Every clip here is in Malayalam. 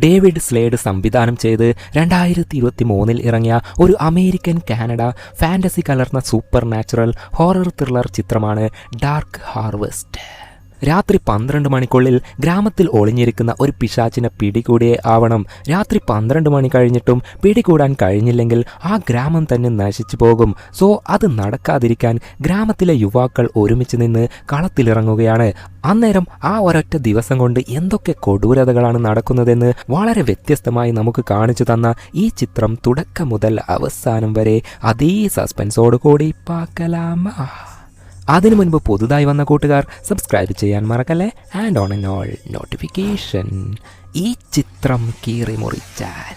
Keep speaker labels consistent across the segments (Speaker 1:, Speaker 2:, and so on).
Speaker 1: ഡേവിഡ് സ്ലേഡ് സംവിധാനം ചെയ്ത് രണ്ടായിരത്തി ഇരുപത്തി മൂന്നിൽ ഇറങ്ങിയ ഒരു അമേരിക്കൻ കാനഡ ഫാന്റസി കലർന്ന സൂപ്പർ നാച്ചുറൽ ഹൊറർ ത്രില്ലർ ചിത്രമാണ് ഡാർക്ക് ഹാർവെസ്റ്റ് രാത്രി പന്ത്രണ്ട് മണിക്കുള്ളിൽ ഗ്രാമത്തിൽ ഒളിഞ്ഞിരിക്കുന്ന ഒരു പിശാച്ചിനെ പിടികൂടിയേ ആവണം. രാത്രി പന്ത്രണ്ട് മണി കഴിഞ്ഞിട്ടും പിടികൂടാൻ കഴിഞ്ഞില്ലെങ്കിൽ ആ ഗ്രാമം തന്നെ നശിച്ചു പോകും. സോ അത് നടക്കാതിരിക്കാൻ ഗ്രാമത്തിലെ യുവാക്കൾ ഒരുമിച്ച് നിന്ന് കളത്തിലിറങ്ങുകയാണ്. അന്നേരം ആ ഒരൊറ്റ ദിവസം കൊണ്ട് എന്തൊക്കെ കൊടൂരതകളാണ് നടക്കുന്നതെന്ന് വളരെ വ്യത്യസ്തമായി നമുക്ക് കാണിച്ചു തന്ന ഈ ചിത്രം തുടക്കം മുതൽ അവസാനം വരെ അതേ സസ്പെൻസോട് കൂടി പാക്കലാമ. അതിനു മുൻപ് പുതുതായി വന്ന കൂട്ടുകാർ സബ്സ്ക്രൈബ് ചെയ്യാൻ മറക്കല്ലേ? And on and all notification ഈ ചിത്രം കീറി മുറിച്ചാൽ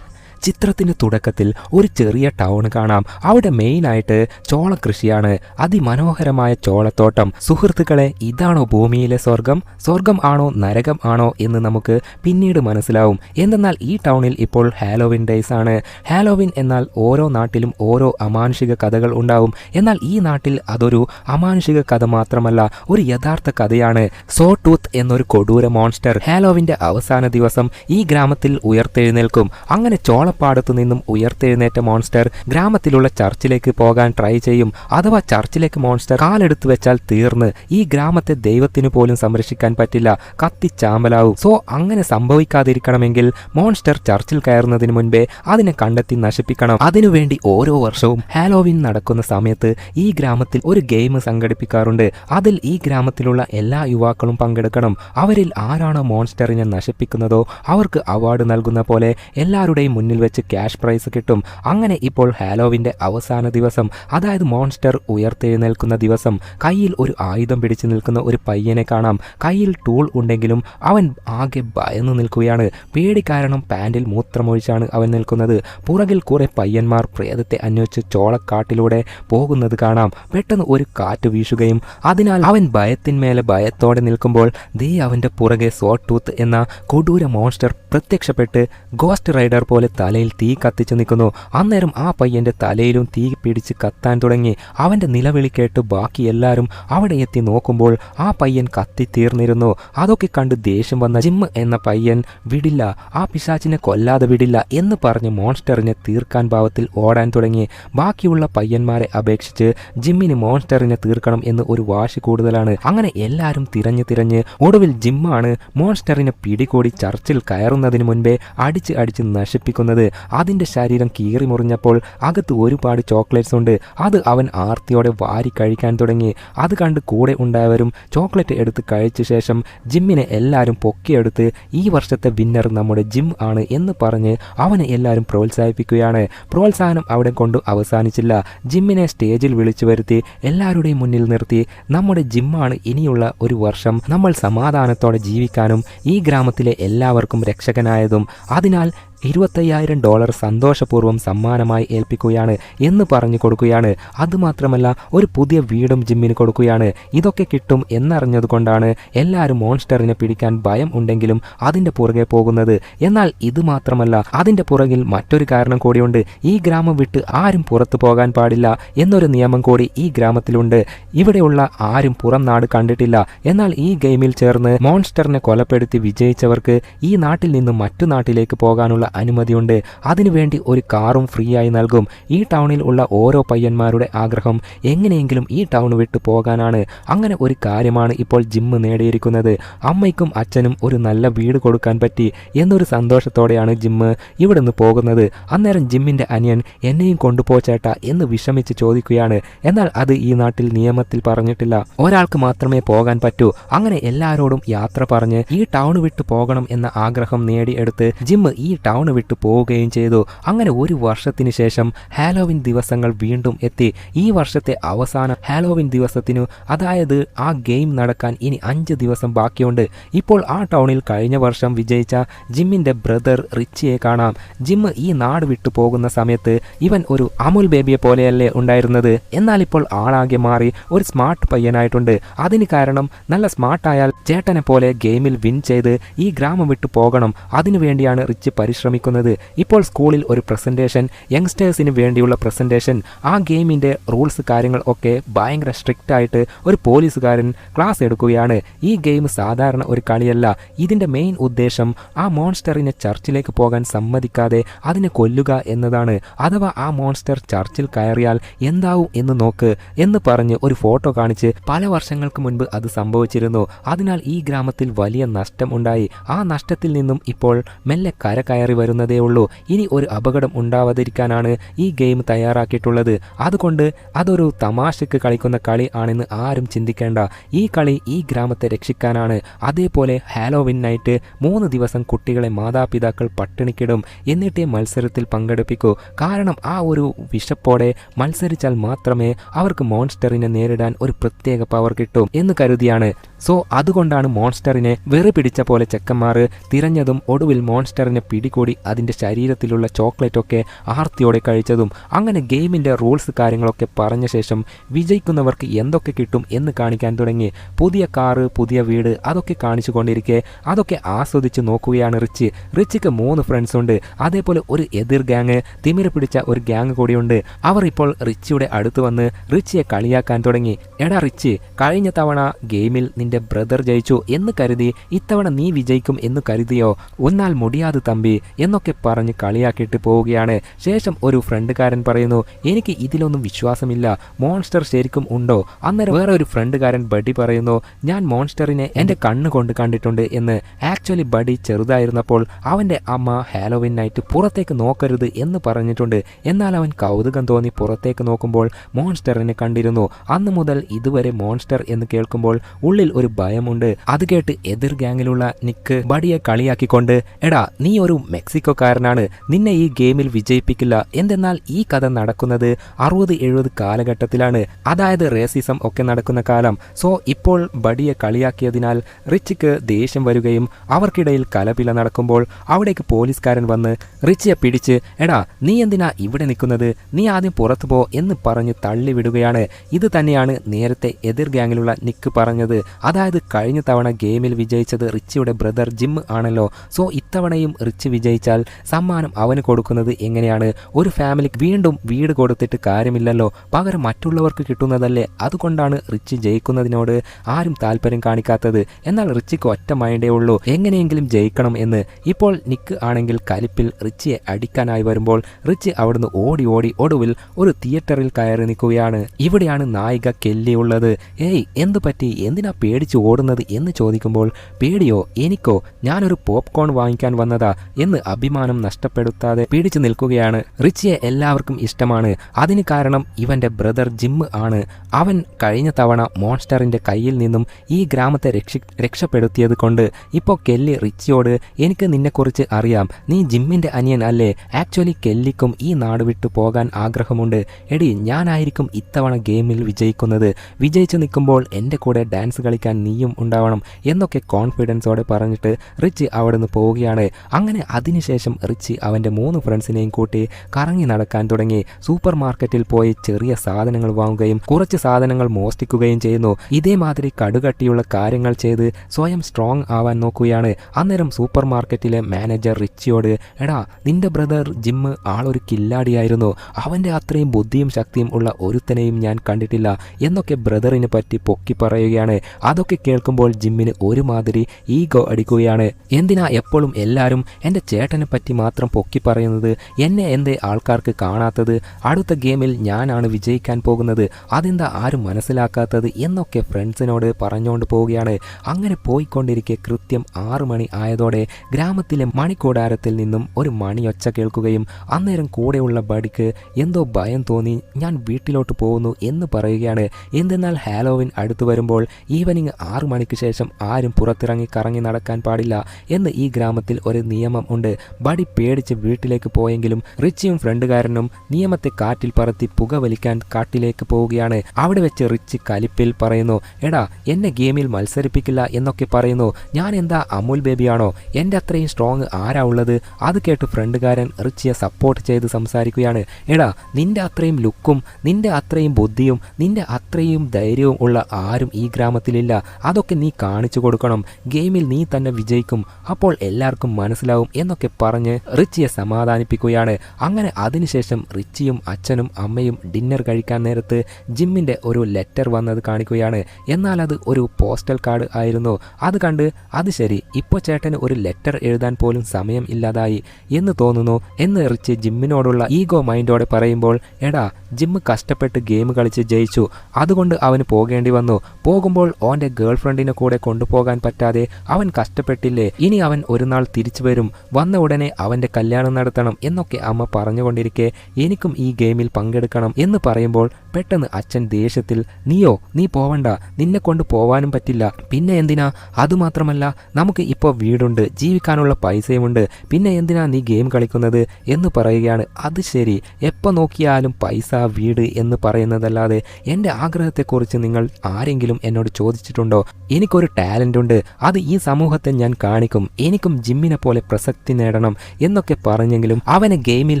Speaker 1: ചിത്രത്തിന് തുടക്കത്തിൽ ഒരു ചെറിയ ടൗൺ കാണാം. അവിടെ മെയിനായിട്ട് ചോള കൃഷിയാണ്. അതിമനോഹരമായ ചോളത്തോട്ടം. സുഹൃത്തുക്കളെ ഇതാണോ ഭൂമിയിലെ സ്വർഗം സ്വർഗം ആണോ നരകം ആണോ എന്ന് നമുക്ക് പിന്നീട് മനസ്സിലാവും. എന്തെന്നാൽ ഈ ടൗണിൽ ഇപ്പോൾ ഹാലോവിൻ ഡേയ്സ് ആണ്. ഹാലോവിൻ എന്നാൽ ഓരോ നാട്ടിലും ഓരോ അമാനുഷിക കഥകൾ ഉണ്ടാവും. എന്നാൽ ഈ നാട്ടിൽ അതൊരു അമാനുഷിക കഥ മാത്രമല്ല ഒരു യഥാർത്ഥ കഥയാണ്. സോ ടൂത്ത് എന്നൊരു കൊടൂര മോൺസ്റ്റർ ഹാലോവിന്റെ അവസാന ദിവസം ഈ ഗ്രാമത്തിൽ ഉയർത്തെഴുന്നേൽക്കും. അങ്ങനെ ചോളപ്പാടത്തു നിന്നും ഉയർത്തെഴുന്നേറ്റ മോൺസ്റ്റർ ഗ്രാമത്തിലുള്ള ചർച്ചിലേക്ക് പോകാൻ ട്രൈ ചെയ്യും അഥവാ ചർച്ചിലേക്ക് മോൺസ്റ്റർ കാലെടുത്തു വെച്ചാൽ തീർന്ന്. ഈ ഗ്രാമത്തെ ദൈവത്തിനു പോലും സംരക്ഷിക്കാൻ പറ്റില്ല. കത്തിച്ചാമ്പലാവും. സോ അങ്ങനെ സംഭവിക്കാതിരിക്കണമെങ്കിൽ മോൺസ്റ്റർ ചർച്ചിൽ കയറുന്നതിന് മുൻപേ അതിനെ കണ്ടെത്തി നശിപ്പിക്കണം. അതിനുവേണ്ടി ഓരോ വർഷവും ഹാലോവിൻ നടക്കുന്ന സമയത്ത് ഈ ഗ്രാമത്തിൽ ഒരു ഗെയിം സംഘടിപ്പിക്കാറുണ്ട്. അതിൽ ഈ ഗ്രാമത്തിലുള്ള എല്ലാ യുവാക്കളും പങ്കെടുക്കണം. അവരിൽ ആരാണോ മോൺസ്റ്ററിനെ നശിപ്പിക്കുന്നതോ അവർക്ക് അവാർഡ് നൽകുന്ന പോലെ എല്ലാവരുടെയും മുന്നിൽ വെച്ച് ക്യാഷ് പ്രൈസ് കിട്ടും. അങ്ങനെ ഇപ്പോൾ ഹാലോവിന്റെ അവസാന ദിവസം അതായത് മോൺസ്റ്റർ ഉയർത്തെഴുന്നേൽക്കുന്ന ദിവസം കയ്യിൽ ഒരു ആയുധം പിടിച്ചു നിൽക്കുന്ന ഒരു പയ്യനെ കാണാം. കയ്യിൽ ടൂൾ ഉണ്ടെങ്കിലും അവൻ ആകെ ഭയന്നു നിൽക്കുകയാണ്. പേടി കാരണം പാൻറിൽ മൂത്രമൊഴിച്ചാണ് അവൻ നിൽക്കുന്നത്. പുറകിൽ കുറെ പയ്യന്മാർ പ്രേതത്തെ അന്വേഷിച്ച് ചോളക്കാട്ടിലൂടെ പോകുന്നത് കാണാം. പെട്ടെന്ന് ഒരു കാറ്റ് വീശുകയും അതിനാൽ അവൻ ഭയത്തിന്മേലെ ഭയത്തോടെ നിൽക്കുമ്പോൾ ദേ അവന്റെ പുറകെ സോട്ടൂത്ത് ടൂത്ത് എന്ന കൊടൂര മോൺസ്റ്റർ പ്രത്യക്ഷപ്പെട്ട് ഗോസ്റ്റ് റൈഡർ പോലെ തലയിൽ തീ കത്തിച്ചു നിൽക്കുന്നു. അന്നേരം ആ പയ്യന്റെ തലയിലും തീ പിടിച്ച് കത്താൻ തുടങ്ങി. അവന്റെ നിലവിളി കേട്ട് ബാക്കി എല്ലാവരും അവിടെ എത്തി നോക്കുമ്പോൾ ആ പയ്യൻ കത്തി തീർന്നിരുന്നു. അതൊക്കെ കണ്ട് ദേഷ്യം വന്ന ജിമ്മ് എന്ന പയ്യൻ വിടില്ല ആ പിശാച്ചിനെ കൊല്ലാതെ വിടില്ല എന്ന് പറഞ്ഞ് മോൺസ്റ്ററിനെ തീർക്കാൻ ഭാവത്തിൽ ഓടാൻ തുടങ്ങി. ബാക്കിയുള്ള പയ്യന്മാരെ അപേക്ഷിച്ച് ജിമ്മിന് മോൺസ്റ്ററിനെ തീർക്കണം എന്ന് ഒരു വാശി കൂടുതലാണ്. അങ്ങനെ എല്ലാവരും തിരഞ്ഞു തിരഞ്ഞ് ഒടുവിൽ ജിമ്മാണ് മോൺസ്റ്ററിനെ പിടികൂടി ചർച്ചിൽ കയറുന്നതിന് മുൻപേ അടിച്ച് അടിച്ച് നശിപ്പിക്കുന്നത്. അതിന്റെ ശരീരം കീറി മുറിഞ്ഞപ്പോൾ അകത്ത് ഒരുപാട് ചോക്ലേറ്റ്സ് ഉണ്ട്. അത് അവൻ ആർത്തിയോടെ വാരി കഴിക്കാൻ തുടങ്ങി. അത് കണ്ട് കൂടെ ഉണ്ടായവരും ചോക്ലേറ്റ് എടുത്ത് കഴിച്ച ശേഷം ജിമ്മിനെ എല്ലാവരും പൊക്കിയെടുത്ത് ഈ വർഷത്തെ വിന്നർ നമ്മുടെ ജിം ആണ് എന്ന് പറഞ്ഞ് അവനെ എല്ലാവരും പ്രോത്സാഹിപ്പിക്കുകയാണ്. പ്രോത്സാഹനം അവിടെ കൊണ്ട് അവസാനിച്ചില്ല. ജിമ്മിനെ സ്റ്റേജിൽ വിളിച്ചു വരുത്തി എല്ലാവരുടെയും മുന്നിൽ നിർത്തി നമ്മുടെ ജിമ്മാണ് ഇനിയുള്ള ഒരു വർഷം. നമ്മൾ സമാധാനത്തോടെ ജീവിക്കാനും ഈ ഗ്രാമത്തിലെ എല്ലാവർക്കും രക്ഷകനായതും. അതിനാൽ ഇരുപത്തയ്യായിരം ഡോളർ സന്തോഷപൂർവം സമ്മാനമായി ഏൽപ്പിക്കുകയാണ് എന്ന് പറഞ്ഞു കൊടുക്കുകയാണ്. അതുമാത്രമല്ല ഒരു പുതിയ വീടും ജിമ്മിന് കൊടുക്കുകയാണ്. ഇതൊക്കെ കിട്ടും എന്നറിഞ്ഞതുകൊണ്ടാണ് എല്ലാവരും മോൺസ്റ്ററിനെ പിടിക്കാൻ ഭയം ഉണ്ടെങ്കിലും അതിന്റെ പുറകെ പോകുന്നത്. എന്നാൽ ഇത് മാത്രമല്ല അതിന്റെ പുറകിൽ മറ്റൊരു കാരണം കൂടിയുണ്ട്. ഈ ഗ്രാമം വിട്ട് ആരും പുറത്തു പോകാൻ പാടില്ല എന്നൊരു നിയമം കൂടി ഈ ഗ്രാമത്തിലുണ്ട്. ഇവിടെയുള്ള ആരും പുറം നാട് കണ്ടിട്ടില്ല. എന്നാൽ ഈ ഗെയിമിൽ ചേർന്ന് മോൺസ്റ്ററിനെ കൊലപ്പെടുത്തി വിജയിച്ചവർക്ക് ഈ നാട്ടിൽ നിന്നും മറ്റു നാട്ടിലേക്ക് പോകാനുള്ള അനുമതിയുണ്ട്. അതിനുവേണ്ടി ഒരു കാറും ഫ്രീ ആയി നൽകും. ഈ ടൗണിൽ ഉള്ള ഓരോ പയ്യന്മാരുടെ ആഗ്രഹം എങ്ങനെയെങ്കിലും ഈ ടൗൺ വിട്ടു പോകാനാണ്. അങ്ങനെ ഒരു കാര്യമാണ് ഇപ്പോൾ ജിമ്മ് നേടിയിരിക്കുന്നത്. അമ്മയ്ക്കും അച്ഛനും ഒരു നല്ല വീട് കൊടുക്കാൻ പറ്റി എന്നൊരു സന്തോഷത്തോടെയാണ് ജിമ്മ് ഇവിടുന്ന് പോകുന്നത്. അന്നേരം ജിമ്മിന്റെ അനിയൻ എന്നെയും കൊണ്ടുപോ ചേട്ട എന്ന് വിഷമിച്ച് ചോദിക്കുകയാണ്. എന്നാൽ അത് ഈ നാട്ടിൽ നിയമത്തിൽ പറഞ്ഞിട്ടില്ല. ഒരാൾക്ക് മാത്രമേ പോകാൻ പറ്റൂ. അങ്ങനെ എല്ലാവരോടും യാത്ര പറഞ്ഞ് ഈ ടൗൺ വിട്ടു പോകണം എന്ന ആഗ്രഹം നേടിയെടുത്ത് ജിമ്മ് ഈ ടൗൺ വിട്ടു പോവുകയും ചെയ്തു. അങ്ങനെ ഒരു വർഷത്തിന് ശേഷം ഹാലോവിൻ ദിവസങ്ങൾ വീണ്ടും എത്തി. ഈ വർഷത്തെ അവസാന ഹാലോവിൻ ദിവസത്തിനു അതായത് ആ ഗെയിം നടക്കാൻ ഇനി അഞ്ച് ദിവസം ബാക്കിയുണ്ട്. ഇപ്പോൾ ആ ടൗണിൽ കഴിഞ്ഞ വർഷം വിജയിച്ച ജിമ്മിന്റെ ബ്രദർ റിച്ചിയെ കാണാം. ജിമ്മ് ഈ നാട് വിട്ടു പോകുന്ന സമയത്ത് ഇവൻ ഒരു അമുൽ ബേബിയെ പോലെയല്ലേ ഉണ്ടായിരുന്നത്. എന്നാൽ ഇപ്പോൾ ആളാകെ മാറി ഒരു സ്മാർട്ട് പയ്യനായിട്ടുണ്ട്. അതിന് കാരണം നല്ല സ്മാർട്ടായാൽ ചേട്ടനെ പോലെ ഗെയിമിൽ വിൻ ചെയ്ത് ഈ ഗ്രാമം വിട്ടു പോകണം. അതിനുവേണ്ടിയാണ് റിച്ച് ശ്രമിക്കുന്നത് ഇപ്പോൾ സ്കൂളിൽ ഒരു പ്രസന്റേഷൻ യങ്സ്റ്റേഴ്സിന് വേണ്ടിയുള്ള പ്രസന്റേഷൻ ആ ഗെയിമിന്റെ റൂൾസ് കാര്യങ്ങൾ ഒക്കെ ഭയങ്കര സ്ട്രിക്റ്റ് ആയിട്ട് ഒരു പോലീസുകാരൻ ക്ലാസ് എടുക്കുകയാണ്. ഈ ഗെയിം സാധാരണ ഒരു കളിയല്ല. ഇതിന്റെ മെയിൻ ഉദ്ദേശം ആ മോൺസ്റ്ററിനെ ചർച്ചിലേക്ക് പോകാൻ സമ്മതിക്കാതെ അതിനെ കൊല്ലുക എന്നതാണ്. അഥവാ ആ മോൺസ്റ്റർ ചർച്ചിൽ കയറിയാൽ എന്താവും എന്ന് നോക്ക് എന്ന് പറഞ്ഞ് ഒരു ഫോട്ടോ കാണിച്ച് പല വർഷങ്ങൾക്ക് മുൻപ് അത് സംഭവിച്ചിരുന്നു. അതിനാൽ ഈ ഗ്രാമത്തിൽ വലിയ നഷ്ടം ഉണ്ടായി. ആ നഷ്ടത്തിൽ നിന്നും ഇപ്പോൾ മെല്ലെ കര കയറി വരുന്നതേ ഉള്ളൂ. ഇനി ഒരു അപകടം ഉണ്ടാവാതിരിക്കാനാണ് ഈ ഗെയിം തയ്യാറാക്കിയിട്ടുള്ളത്. അതുകൊണ്ട് അതൊരു തമാശക്ക് കളിക്കുന്ന കളി ആണെന്ന് ആരും ചിന്തിക്കേണ്ട. ഈ കളി ഈ ഗ്രാമത്തെ രക്ഷിക്കാനാണ്. അതേപോലെ ഹാലോവിൻ നൈറ്റ് മൂന്ന് ദിവസം കുട്ടികളെ മാതാപിതാക്കൾ പട്ടിണിക്കിടും. എന്നിട്ടേ മത്സരത്തിൽ പങ്കെടുപ്പിക്കൂ. കാരണം ആ ഒരു വിശപ്പോടെ മത്സരിച്ചാൽ മാത്രമേ അവർക്ക് മോൺസ്റ്ററിനെ നേരിടാൻ ഒരു പ്രത്യേക പവർ കിട്ടും എന്ന് കരുതിയാണ്. സോ അതുകൊണ്ടാണ് മോൺസ്റ്ററിനെ വെറുപിടിച്ച പോലെ ചെക്കന്മാർ തിരഞ്ഞതും ഒടുവിൽ മോൺസ്റ്ററിനെ പിടികൂടി അതിന്റെ ശരീരത്തിലുള്ള ചോക്ലേറ്റൊക്കെ ആർത്തിയോടെ കഴിച്ചതും അങ്ങനെ ഗെയിമിന്റെ റൂൾസ് കാര്യങ്ങളൊക്കെ പറഞ്ഞ ശേഷം വിജയിക്കുന്നവർക്ക് എന്തൊക്കെ കിട്ടും എന്ന് കാണിക്കാൻ തുടങ്ങി. പുതിയ കാറ് പുതിയ വീട് അതൊക്കെ കാണിച്ചു കൊണ്ടിരിക്കെ. അതൊക്കെ ആസ്വദിച്ച് നോക്കുകയാണ് റിച്ച്. റിച്ചിക്ക് മൂന്ന് ഫ്രണ്ട്സ് ഉണ്ട്. അതേപോലെ ഒരു എതിർ ഗ്യാങ് തിമിര പിടിച്ച ഒരു ഗ്യാങ് കൂടിയുണ്ട്. അവർ ഇപ്പോൾ റിച്ചിയുടെ അടുത്ത് വന്ന് റിച്ചിയെ കളിയാക്കാൻ തുടങ്ങി. എടാ റിച്ച് കഴിഞ്ഞ തവണ ഗെയിമിൽ നിന്റെ ബ്രദർ ജയിച്ചു എന്ന് കരുതി ഇത്തവണ നീ വിജയിക്കും എന്ന് കരുതിയോ? ഒന്നാൽ മുടിയാതെ തമ്പി എന്നൊക്കെ പറഞ്ഞ് കളിയാക്കിയിട്ട് പോവുകയാണ്. ശേഷം ഒരു ഫ്രണ്ടുകാരൻ പറയുന്നു എനിക്ക് ഇതിലൊന്നും വിശ്വാസമില്ല. മോൺസ്റ്റർ ശരിക്കും ഉണ്ടോ? അന്നേരം വേറെ ഒരു ഫ്രണ്ടുകാരൻ ബഡി പറയുന്നു ഞാൻ മോൺസ്റ്ററിനെ എന്റെ കണ്ണ് കൊണ്ട് കണ്ടിട്ടുണ്ട് എന്ന്. ആക്ച്വലി ബഡി ചെറുതായിരുന്നപ്പോൾ അവന്റെ അമ്മ ഹാലോവിൻ നൈറ്റ് പുറത്തേക്ക് നോക്കരുത് എന്ന് പറഞ്ഞിട്ടുണ്ട്. എന്നാൽ അവൻ കൗതുകം തോന്നി പുറത്തേക്ക് നോക്കുമ്പോൾ മോൺസ്റ്ററിനെ കണ്ടിരുന്നു. അന്ന് മുതൽ ഇതുവരെ മോൺസ്റ്റർ എന്ന് കേൾക്കുമ്പോൾ ഉള്ളിൽ ഒരു ഭയമുണ്ട്. അത് കേട്ട് എതിർ ഗ്യാങ്ങിലുള്ള നിക്ക് ബഡിയെ കളിയാക്കിക്കൊണ്ട് എടാ നീ ഒരു മെക്സിക്കോക്കാരനാണ്. നിന്നെ ഈ ഗെയിമിൽ വിജയിപ്പിക്കില്ല. എന്തെന്നാൽ ഈ കഥ നടക്കുന്നത് അറുപത് എഴുപത് കാലഘട്ടത്തിലാണ്. അതായത് റേസിസം ഒക്കെ നടക്കുന്ന കാലം. സോ ഇപ്പോൾ ബഡിയെ കളിയാക്കിയതിനാൽ റിച്ചിക്ക് ദേഷ്യം വരികയും അവർക്കിടയിൽ കലപില നടക്കുമ്പോൾ അവിടേക്ക് പോലീസുകാരൻ വന്ന് റിച്ചിയെ പിടിച്ച് എടാ നീ എന്തിനാ ഇവിടെ നിൽക്കുന്നത്? നീ ആദ്യം പുറത്തു പോ എന്ന് പറഞ്ഞ് തള്ളിവിടുകയാണ്. ഇത് തന്നെയാണ് നേരത്തെ എതിർ ഗ്യാങ്ങിലുള്ള നിക്ക് പറഞ്ഞത്. അതായത് കഴിഞ്ഞ തവണ ഗെയിമിൽ വിജയിച്ചത് റിച്ചിയുടെ ബ്രദർ ജിം ആണല്ലോ. സോ ഇത്തവണയും റിച്ച് വിജയിച്ചാൽ സമ്മാനം അവന് കൊടുക്കുന്നത് എങ്ങനെയാണ്? ഒരു ഫാമിലിക്ക് വീണ്ടും വീട് കൊടുത്തിട്ട് കാര്യമില്ലല്ലോ. പകരം മറ്റുള്ളവർക്ക് കിട്ടുന്നതല്ലേ? അതുകൊണ്ടാണ് റിച്ച് ജയിക്കുന്നതിനോട് ആരും താല്പര്യം കാണിക്കാത്തത്. എന്നാൽ റിച്ചിക്ക് ഒറ്റ മൈൻഡേ ഉള്ളൂ. എങ്ങനെയെങ്കിലും ജയിക്കണം എന്ന്. ഇപ്പോൾ നിക്ക് ആണെങ്കിൽ കലിപ്പിൽ റിച്ചിയെ അടിക്കാനായി വരുമ്പോൾ റിച്ച് അവിടുന്ന് ഓടി ഓടി ഒടുവിൽ ഒരു തിയേറ്ററിൽ കയറി നിൽക്കുകയാണ്. ഇവിടെയാണ് നായിക കെല്ലി ഉള്ളത്. ഏയ് എന്തു പറ്റി? എന്തിനാ പേടിച്ച് ഓടുന്നത്? എന്ന് ചോദിക്കുമ്പോൾ പേടിയോ? എനിക്കോ? ഞാനൊരു പോപ്കോൺ വാങ്ങിക്കാൻ വന്നതാ എന്ന് അഭിമാനം നഷ്ടപ്പെടുത്താതെ പിടിച്ചു നിൽക്കുകയാണ്. റിച്ചിയെ എല്ലാവർക്കും ഇഷ്ടമാണ്. അതിന് കാരണം ഇവന്റെ ബ്രദർ ജിം ആണ്. അവൻ കഴിഞ്ഞ തവണ മോൺസ്റ്ററിന്റെ കയ്യിൽ നിന്നും ഈ ഗ്രാമത്തെ രക്ഷി രക്ഷപ്പെടുത്തിയത് കൊണ്ട് ഇപ്പോൾ കെല്ലി റിച്ചിയോട് എനിക്ക് നിന്നെക്കുറിച്ച് അറിയാം. നീ ജിമ്മിന്റെ അനിയൻ അല്ലേ? ആക്ച്വലി കെല്ലിക്കും ഈ നാട് വിട്ടു പോകാൻ ആഗ്രഹമുണ്ട്. എടി ഞാനായിരിക്കും ഇത്തവണ ഗെയിമിൽ വിജയിക്കുന്നത്. വിജയിച്ചു നിൽക്കുമ്പോൾ എന്റെ കൂടെ ഡാൻസ് കളിക്കാൻ നീയും ഉണ്ടാവണം എന്നൊക്കെ കോൺഫിഡൻസോടെ പറഞ്ഞിട്ട് റിച്ച് അവിടുന്ന് പോവുകയാണ്. അങ്ങനെ അതിനുശേഷം റിച്ചി അവന്റെ മൂന്ന് ഫ്രണ്ട്സിനെയും കൂട്ടി കറങ്ങി നടക്കാൻ തുടങ്ങി. സൂപ്പർ മാർക്കറ്റിൽ പോയി ചെറിയ സാധനങ്ങൾ വാങ്ങുകയും കുറച്ച് സാധനങ്ങൾ മോഷ്ടിക്കുകയും ചെയ്യുന്നു. ഇതേമാതിരി കടുകട്ടിയുള്ള കാര്യങ്ങൾ ചെയ്ത് സ്വയം സ്ട്രോങ് ആവാൻ നോക്കുകയാണ്. അന്നേരം സൂപ്പർ മാർക്കറ്റിലെ മാനേജർ റിച്ചിയോട് എടാ നിന്റെ ബ്രദർ ജിമ്മ് ആളൊരു കില്ലാടിയായിരുന്നു. അവന്റെ അത്രയും ബുദ്ധിയും ശക്തിയും ഉള്ള ഒരുത്തനെയും ഞാൻ കണ്ടിട്ടില്ല. എന്നൊക്കെ ബ്രദറിനെ പറ്റി പൊക്കി പറയുകയാണ്. അതൊക്കെ കേൾക്കുമ്പോൾ ജിമ്മിന് ഒരുമാതിരി ഈഗോ അടിക്കുകയാണ്. എന്തിനാ എപ്പോഴും എല്ലാവരും എന്റെ ചേട്ടനെ പറ്റി മാത്രം പൊക്കി പറയുന്നത് എന്നെ എന്തേ ആൾക്കാർക്ക് കാണാത്തത്? അടുത്ത ഗെയിമിൽ ഞാനാണ് വിജയിക്കാൻ പോകുന്നത്. അതെന്താ ആരും മനസ്സിലാക്കാത്തത്? എന്നൊക്കെ ഫ്രണ്ട്സിനോട് പറഞ്ഞുകൊണ്ട് പോവുകയാണ്. അങ്ങനെ പോയിക്കൊണ്ടിരിക്കെ കൃത്യം ആറു മണി ആയതോടെ ഗ്രാമത്തിലെ മണിക്കൂടാരത്തിൽ നിന്നും ഒരു മണിയൊച്ച കേൾക്കുകയും അന്നേരം കൂടെയുള്ള ബഡിക്ക് എന്തോ ഭയം തോന്നി ഞാൻ വീട്ടിലോട്ട് പോകുന്നു എന്ന് പറയുകയാണ്. എന്തെന്നാൽ ഹാലോവിൻ അടുത്തു വരുമ്പോൾ ഈവനിങ് ആറു മണിക്ക് ശേഷം ആരും പുറത്തിറങ്ങി കറങ്ങി നടക്കാൻ പാടില്ല എന്ന് ഈ ഗ്രാമത്തിൽ ഒരു നിയമം ഉണ്ട്. ബഡി പേടിച്ച് വീട്ടിലേക്ക് പോയെങ്കിലും റിച്ചിയും ഫ്രണ്ടുകാരനും നിയമത്തെ കാറ്റിൽ പറത്തി പുക വലിക്കാൻ കാട്ടിലേക്ക് പോവുകയാണ്. അവിടെ വെച്ച് റിച്ച് കലിപ്പിൽ പറയുന്നു എടാ എന്നെ ഗെയിമിൽ മത്സരിപ്പിക്കില്ല എന്നൊക്കെ പറയുന്നു. ഞാൻ എന്താ അമുൽ ബേബിയാണോ? എന്റെ അത്രയും സ്ട്രോങ് ആരാ ഉള്ളത്? അത് കേട്ട് ഫ്രണ്ടുകാരൻ റിച്ചിയെ സപ്പോർട്ട് ചെയ്ത് സംസാരിക്കുകയാണ്. എടാ നിന്റെ അത്രയും ലുക്കും നിന്റെ അത്രയും ബുദ്ധിയും നിന്റെ അത്രയും ധൈര്യവും ഉള്ള ആരും ഈ ഗ്രാമത്തിലില്ല. അതൊക്കെ നീ കാണിച്ചു കൊടുക്കണം. ഗെയിമിൽ നീ തന്നെ വിജയിക്കും. അപ്പോൾ എല്ലാവർക്കും മനസ്സിലാവും എന്നൊക്കെ എന്നൊക്കെ പറഞ്ഞ് റിച്ചിയെ സമാധാനിപ്പിക്കുകയാണ്. അങ്ങനെ അതിനുശേഷം റിച്ചിയും അച്ഛനും അമ്മയും ഡിന്നർ കഴിക്കാൻ നേരത്ത് ജിമ്മിന്റെ ഒരു ലെറ്റർ വന്നത് കാണിക്കുകയാണ്. എന്നാൽ അത് ഒരു പോസ്റ്റൽ കാർഡ് ആയിരുന്നു. അത് കണ്ട് അത് ശരി ഇപ്പോൾ ചേട്ടന് ഒരു ലെറ്റർ എഴുതാൻ പോലും സമയം ഇല്ലാതായി. എന്ന് തോന്നുന്നു? എന്ന് റിച്ച് ജിമ്മിനോടുള്ള ഈഗോ മൈൻഡോടെ പറയുമ്പോൾ എടാ ജിമ്മ് കഷ്ടപ്പെട്ട് ഗെയിം കളിച്ച് ജയിച്ചു. അതുകൊണ്ട് അവന് പോകേണ്ടി വന്നു. പോകുമ്പോൾ ഓന്റെ ഗേൾ ഫ്രണ്ടിനെ കൂടെ കൊണ്ടുപോകാൻ പറ്റാതെ അവൻ കഷ്ടപ്പെട്ടില്ലേ? ഇനി അവൻ ഒരു നാൾ തിരിച്ചു വരും. വന്ന ഉടനെ അവന്റെ കല്യാണം നടത്തണം എന്നൊക്കെ അമ്മ പറഞ്ഞുകൊണ്ടിരിക്കെ എനിക്കും ഈ ഗെയിമിൽ പങ്കെടുക്കണം എന്ന് പറയുമ്പോൾ പെട്ടെന്ന് അച്ഛൻ ദേഷ്യത്തിൽ നീയോ നീ പോവണ്ട. നിന്നെ കൊണ്ട് പോവാനും പറ്റില്ല. പിന്നെ എന്തിനാ? അതുമാത്രമല്ല നമുക്ക് ഇപ്പോൾ വീടുണ്ട്. ജീവിക്കാനുള്ള പൈസയുമുണ്ട്. പിന്നെ എന്തിനാ നീ ഗെയിം കളിക്കുന്നത്? എന്ന് പറയുകയാണ്. അത് ശരി. എപ്പോൾ നോക്കിയാലും പൈസ വീട് എന്ന് പറയുന്നതല്ലാതെ എന്റെ ആഗ്രഹത്തെക്കുറിച്ച് നിങ്ങൾ ആരെങ്കിലും എന്നോട് ചോദിച്ചിട്ടുണ്ടോ? എനിക്കൊരു ടാലന്റ് ഉണ്ട് അത് ഈ സമൂഹത്തെ ഞാൻ കാണിക്കും. എനിക്കും ജിമ്മിനെ പോലെ പ്രസക്തി നേടണം എന്നൊക്കെ പറഞ്ഞെങ്കിലും അവനെ ഗെയിമിൽ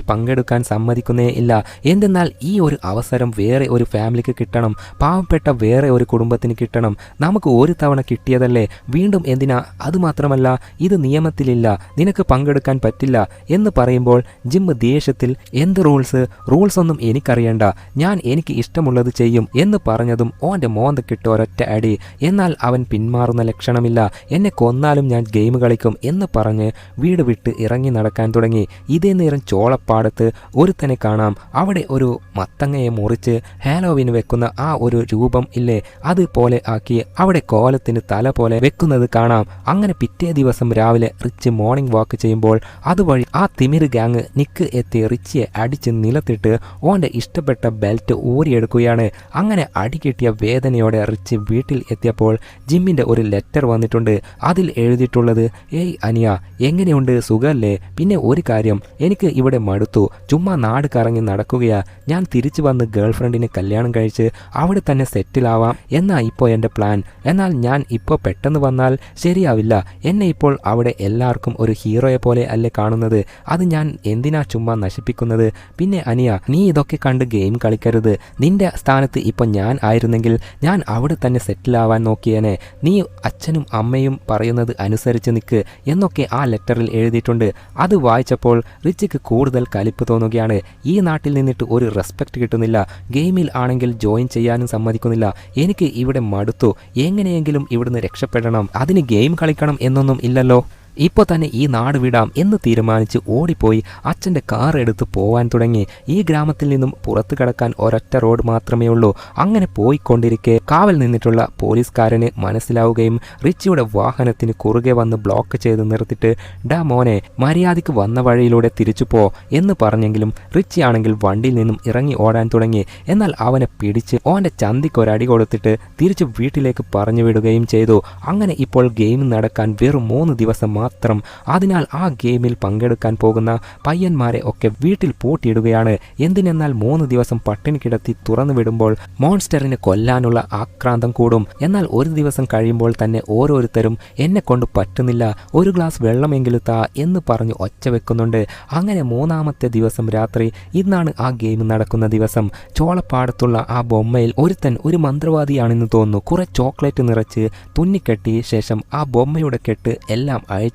Speaker 1: പങ്കെടുക്കാൻ സമ്മതിക്കുന്നേ ഇല്ല. എന്തെന്നാൽ ഈ ഒരു അവസരം വേറെ ഒരു ഫാമിലിക്ക് കിട്ടണം പാവപ്പെട്ട വേറെ ഒരു കുടുംബത്തിന് കിട്ടണം. നമുക്ക് ഒരു തവണ കിട്ടിയതല്ലേ? വീണ്ടും എന്തിനാ? അതുമാത്രമല്ല ഇത് നിയമത്തിലില്ല നിനക്ക് പങ്കെടുക്കാൻ പറ്റില്ല എന്ന് പറയുമ്പോൾ ജിമ്മ് ദേഷ്യത്തിൽ എന്ത് റൂൾസ്? റൂൾസ് ഒന്നും എനിക്കറിയണ്ട. ഞാൻ എനിക്ക് ഇഷ്ടമുള്ളത് ചെയ്യും എന്ന് പറഞ്ഞതും ഓന്റെ മോന്തക്കിട്ട് ഒരൊറ്റ അടി. എന്നാൽ അവൻ പിന്മാറുന്ന ലക്ഷണമില്ല. എന്നെ കൊന്നാലും ഞാൻ ഗെയിം കളിക്കും എന്ന് പറഞ്ഞ് വീട് വിട്ട് ഇറങ്ങി നടക്കാൻ തുടങ്ങി. ഇതേ നേരം ചോളപ്പാടത്ത് ഒരുത്തനെ കാണാം. അവിടെ ഒരു മത്തങ്ങയെ മുറിച്ച് ഹാലോവിന് വെക്കുന്ന ആ ഒരു രൂപം ഇല്ലേ? അതുപോലെ ആക്കി അവിടെ കോലത്തിന് തല പോലെ വെക്കുന്നത് കാണാം. അങ്ങനെ പിറ്റേ ദിവസം രാവിലെ റിച്ച് മോർണിംഗ് വാക്ക് ചെയ്യുമ്പോൾ അതുവഴി ആ തിമിര് ഗ്യാങ് നിക്ക് എത്തി റിച്ചിയെ അടിച്ച് നിലത്തിട്ട് ഓന്റെ ഇഷ്ടപ്പെട്ട ബെൽറ്റ് ഊരിയെടുക്കുകയാണ്. അങ്ങനെ അടികിട്ടിയ വേദനയോടെ റിച്ച് വീട്ടിൽ എത്തിയപ്പോൾ ജിമ്മിന്റെ ഒരു ലെറ്റർ വന്നിട്ടുണ്ട്. അതിൽ എഴുതിയിട്ടുള്ളത് ഏയ് അനിയ എങ്ങനെയുണ്ട്? സുഖമല്ലേ പിന്നെ ഒരു കാര്യം എനിക്ക് ഇവിടെ മടുത്തു. ചുമ്മാ നാട് കറങ്ങി നടക്കുകയാ. ഞാൻ തിരിച്ചു വന്ന് ഗേൾ ഫ്രണ്ടിനെ കല്യാണം കഴിച്ച് അവിടെ തന്നെ സെറ്റിലാവാം. എന്നാ ഇപ്പോൾ എന്റെ പ്ലാൻ എന്നാൽ ഞാൻ ഇപ്പോൾ പെട്ടെന്ന് വന്നാൽ ശരിയാവില്ല. എന്നെ ഇപ്പോൾ അവിടെ എല്ലാവർക്കും ഒരു ഹീറോയെ പോലെ അല്ലേ കാണുന്നത്? അത് ഞാൻ എന്തിനാ ചുമ്മാ നശിപ്പിക്കുന്നത്? പിന്നെ അനിയ നീ ഇതൊക്കെ കണ്ട് ഗെയിം കളിക്കരുത്. നിന്റെ സ്ഥാനത്ത് ഇപ്പോൾ ഞാൻ ആയിരുന്നെങ്കിൽ ഞാൻ അവിടെ തന്നെ സെറ്റിലാവാൻ നോക്കിയേനെ. നീ അച്ഛനും അമ്മയും പറയുന്നത് അനുസരിച്ച് നിൽക്ക് എന്നൊക്കെ ആ ലെറ്ററിൽ എഴുതിയിട്ടുണ്ട്. അത് വായിച്ചപ്പോൾ റിച്ചിക്ക് കൂടുതൽ കലിപ്പ് തോന്നുകയാണ്. ഈ നാട്ടിൽ നിന്നിട്ട് ഒരു റെസ്പെക്റ്റ് കിട്ടുന്നില്ല. ഗെയിമിൽ ആണെങ്കിൽ ജോയിൻ ചെയ്യാനും സമ്മതിക്കുന്നില്ല. എനിക്ക് ഇവിടെ മടുത്തു. എങ്ങനെയെങ്കിലും ഇവിടുന്ന് രക്ഷപ്പെടണം. അതിന് ഗെയിം കളിക്കണം എന്നൊന്നും ഇല്ലല്ലോ. ഇപ്പോൾ തന്നെ ഈ നാട് വിടാം എന്ന് തീരുമാനിച്ച് ഓടിപ്പോയി അച്ഛന്റെ കാർ എടുത്ത് പോവാൻ തുടങ്ങി. ഈ ഗ്രാമത്തിൽ നിന്നും പുറത്തു കടക്കാൻ ഒരൊറ്റ റോഡ് മാത്രമേ ഉള്ളൂ. അങ്ങനെ പോയിക്കൊണ്ടിരിക്കെ കാവൽ നിന്നിട്ടുള്ള പോലീസുകാരന് മനസ്സിലാവുകയും റിച്ചിയുടെ വാഹനത്തിന് കുറുകെ വന്ന് ബ്ലോക്ക് ചെയ്ത് നിർത്തിട്ട് ഡാ മോനെ മര്യാദയ്ക്ക് വന്ന വഴിയിലൂടെ തിരിച്ചു പോ എന്ന് പറഞ്ഞെങ്കിലും റിച്ചി ആണെങ്കിൽ വണ്ടിയിൽ നിന്നും ഇറങ്ങി ഓടാൻ തുടങ്ങി. എന്നാൽ അവനെ പിടിച്ച് ഓന്റെ ചന്തിക്കൊരടി കൊടുത്തിട്ട് തിരിച്ച് വീട്ടിലേക്ക് പറഞ്ഞു വിടുകയും ചെയ്തു. അങ്ങനെ ഇപ്പോൾ ഗെയിം നടക്കാൻ വെറും മൂന്ന് ദിവസം മാത്രം. അതിനാൽ ആ ഗെയിമിൽ പങ്കെടുക്കാൻ പോകുന്ന പയ്യന്മാരെ ഒക്കെ വീട്ടിൽ പൂട്ടിയിടുകയാണ്. എന്തിനെന്നാൽ മൂന്ന് ദിവസം പട്ടിണി കിടത്തി തുറന്നു വിടുമ്പോൾ മോൺസ്റ്ററിനെ കൊല്ലാനുള്ള ആക്രാന്തം കൂടും. എന്നാൽ ഒരു ദിവസം കഴിയുമ്പോൾ തന്നെ ഓരോരുത്തരും എന്നെ കൊണ്ട് പറ്റുന്നില്ല ഒരു ഗ്ലാസ് വെള്ളമെങ്കിലും താ എന്ന് പറഞ്ഞ് ഒച്ച വെക്കുന്നുണ്ട്. അങ്ങനെ മൂന്നാമത്തെ ദിവസം രാത്രി ഇന്നാണ് ആ ഗെയിം നടക്കുന്ന ദിവസം. ചോളപ്പാടത്തുള്ള ആ ബൊമ്മയിൽ ഒരുത്തൻ ഒരു മന്ത്രവാദിയാണെന്ന് തോന്നുന്നു. കുറെ ചോക്ലേറ്റ് നിറച്ച് തുന്നിക്കെട്ടിയ ശേഷം ആ ബൊമ്മയുടെ കെട്ട് എല്ലാം അയച്ച്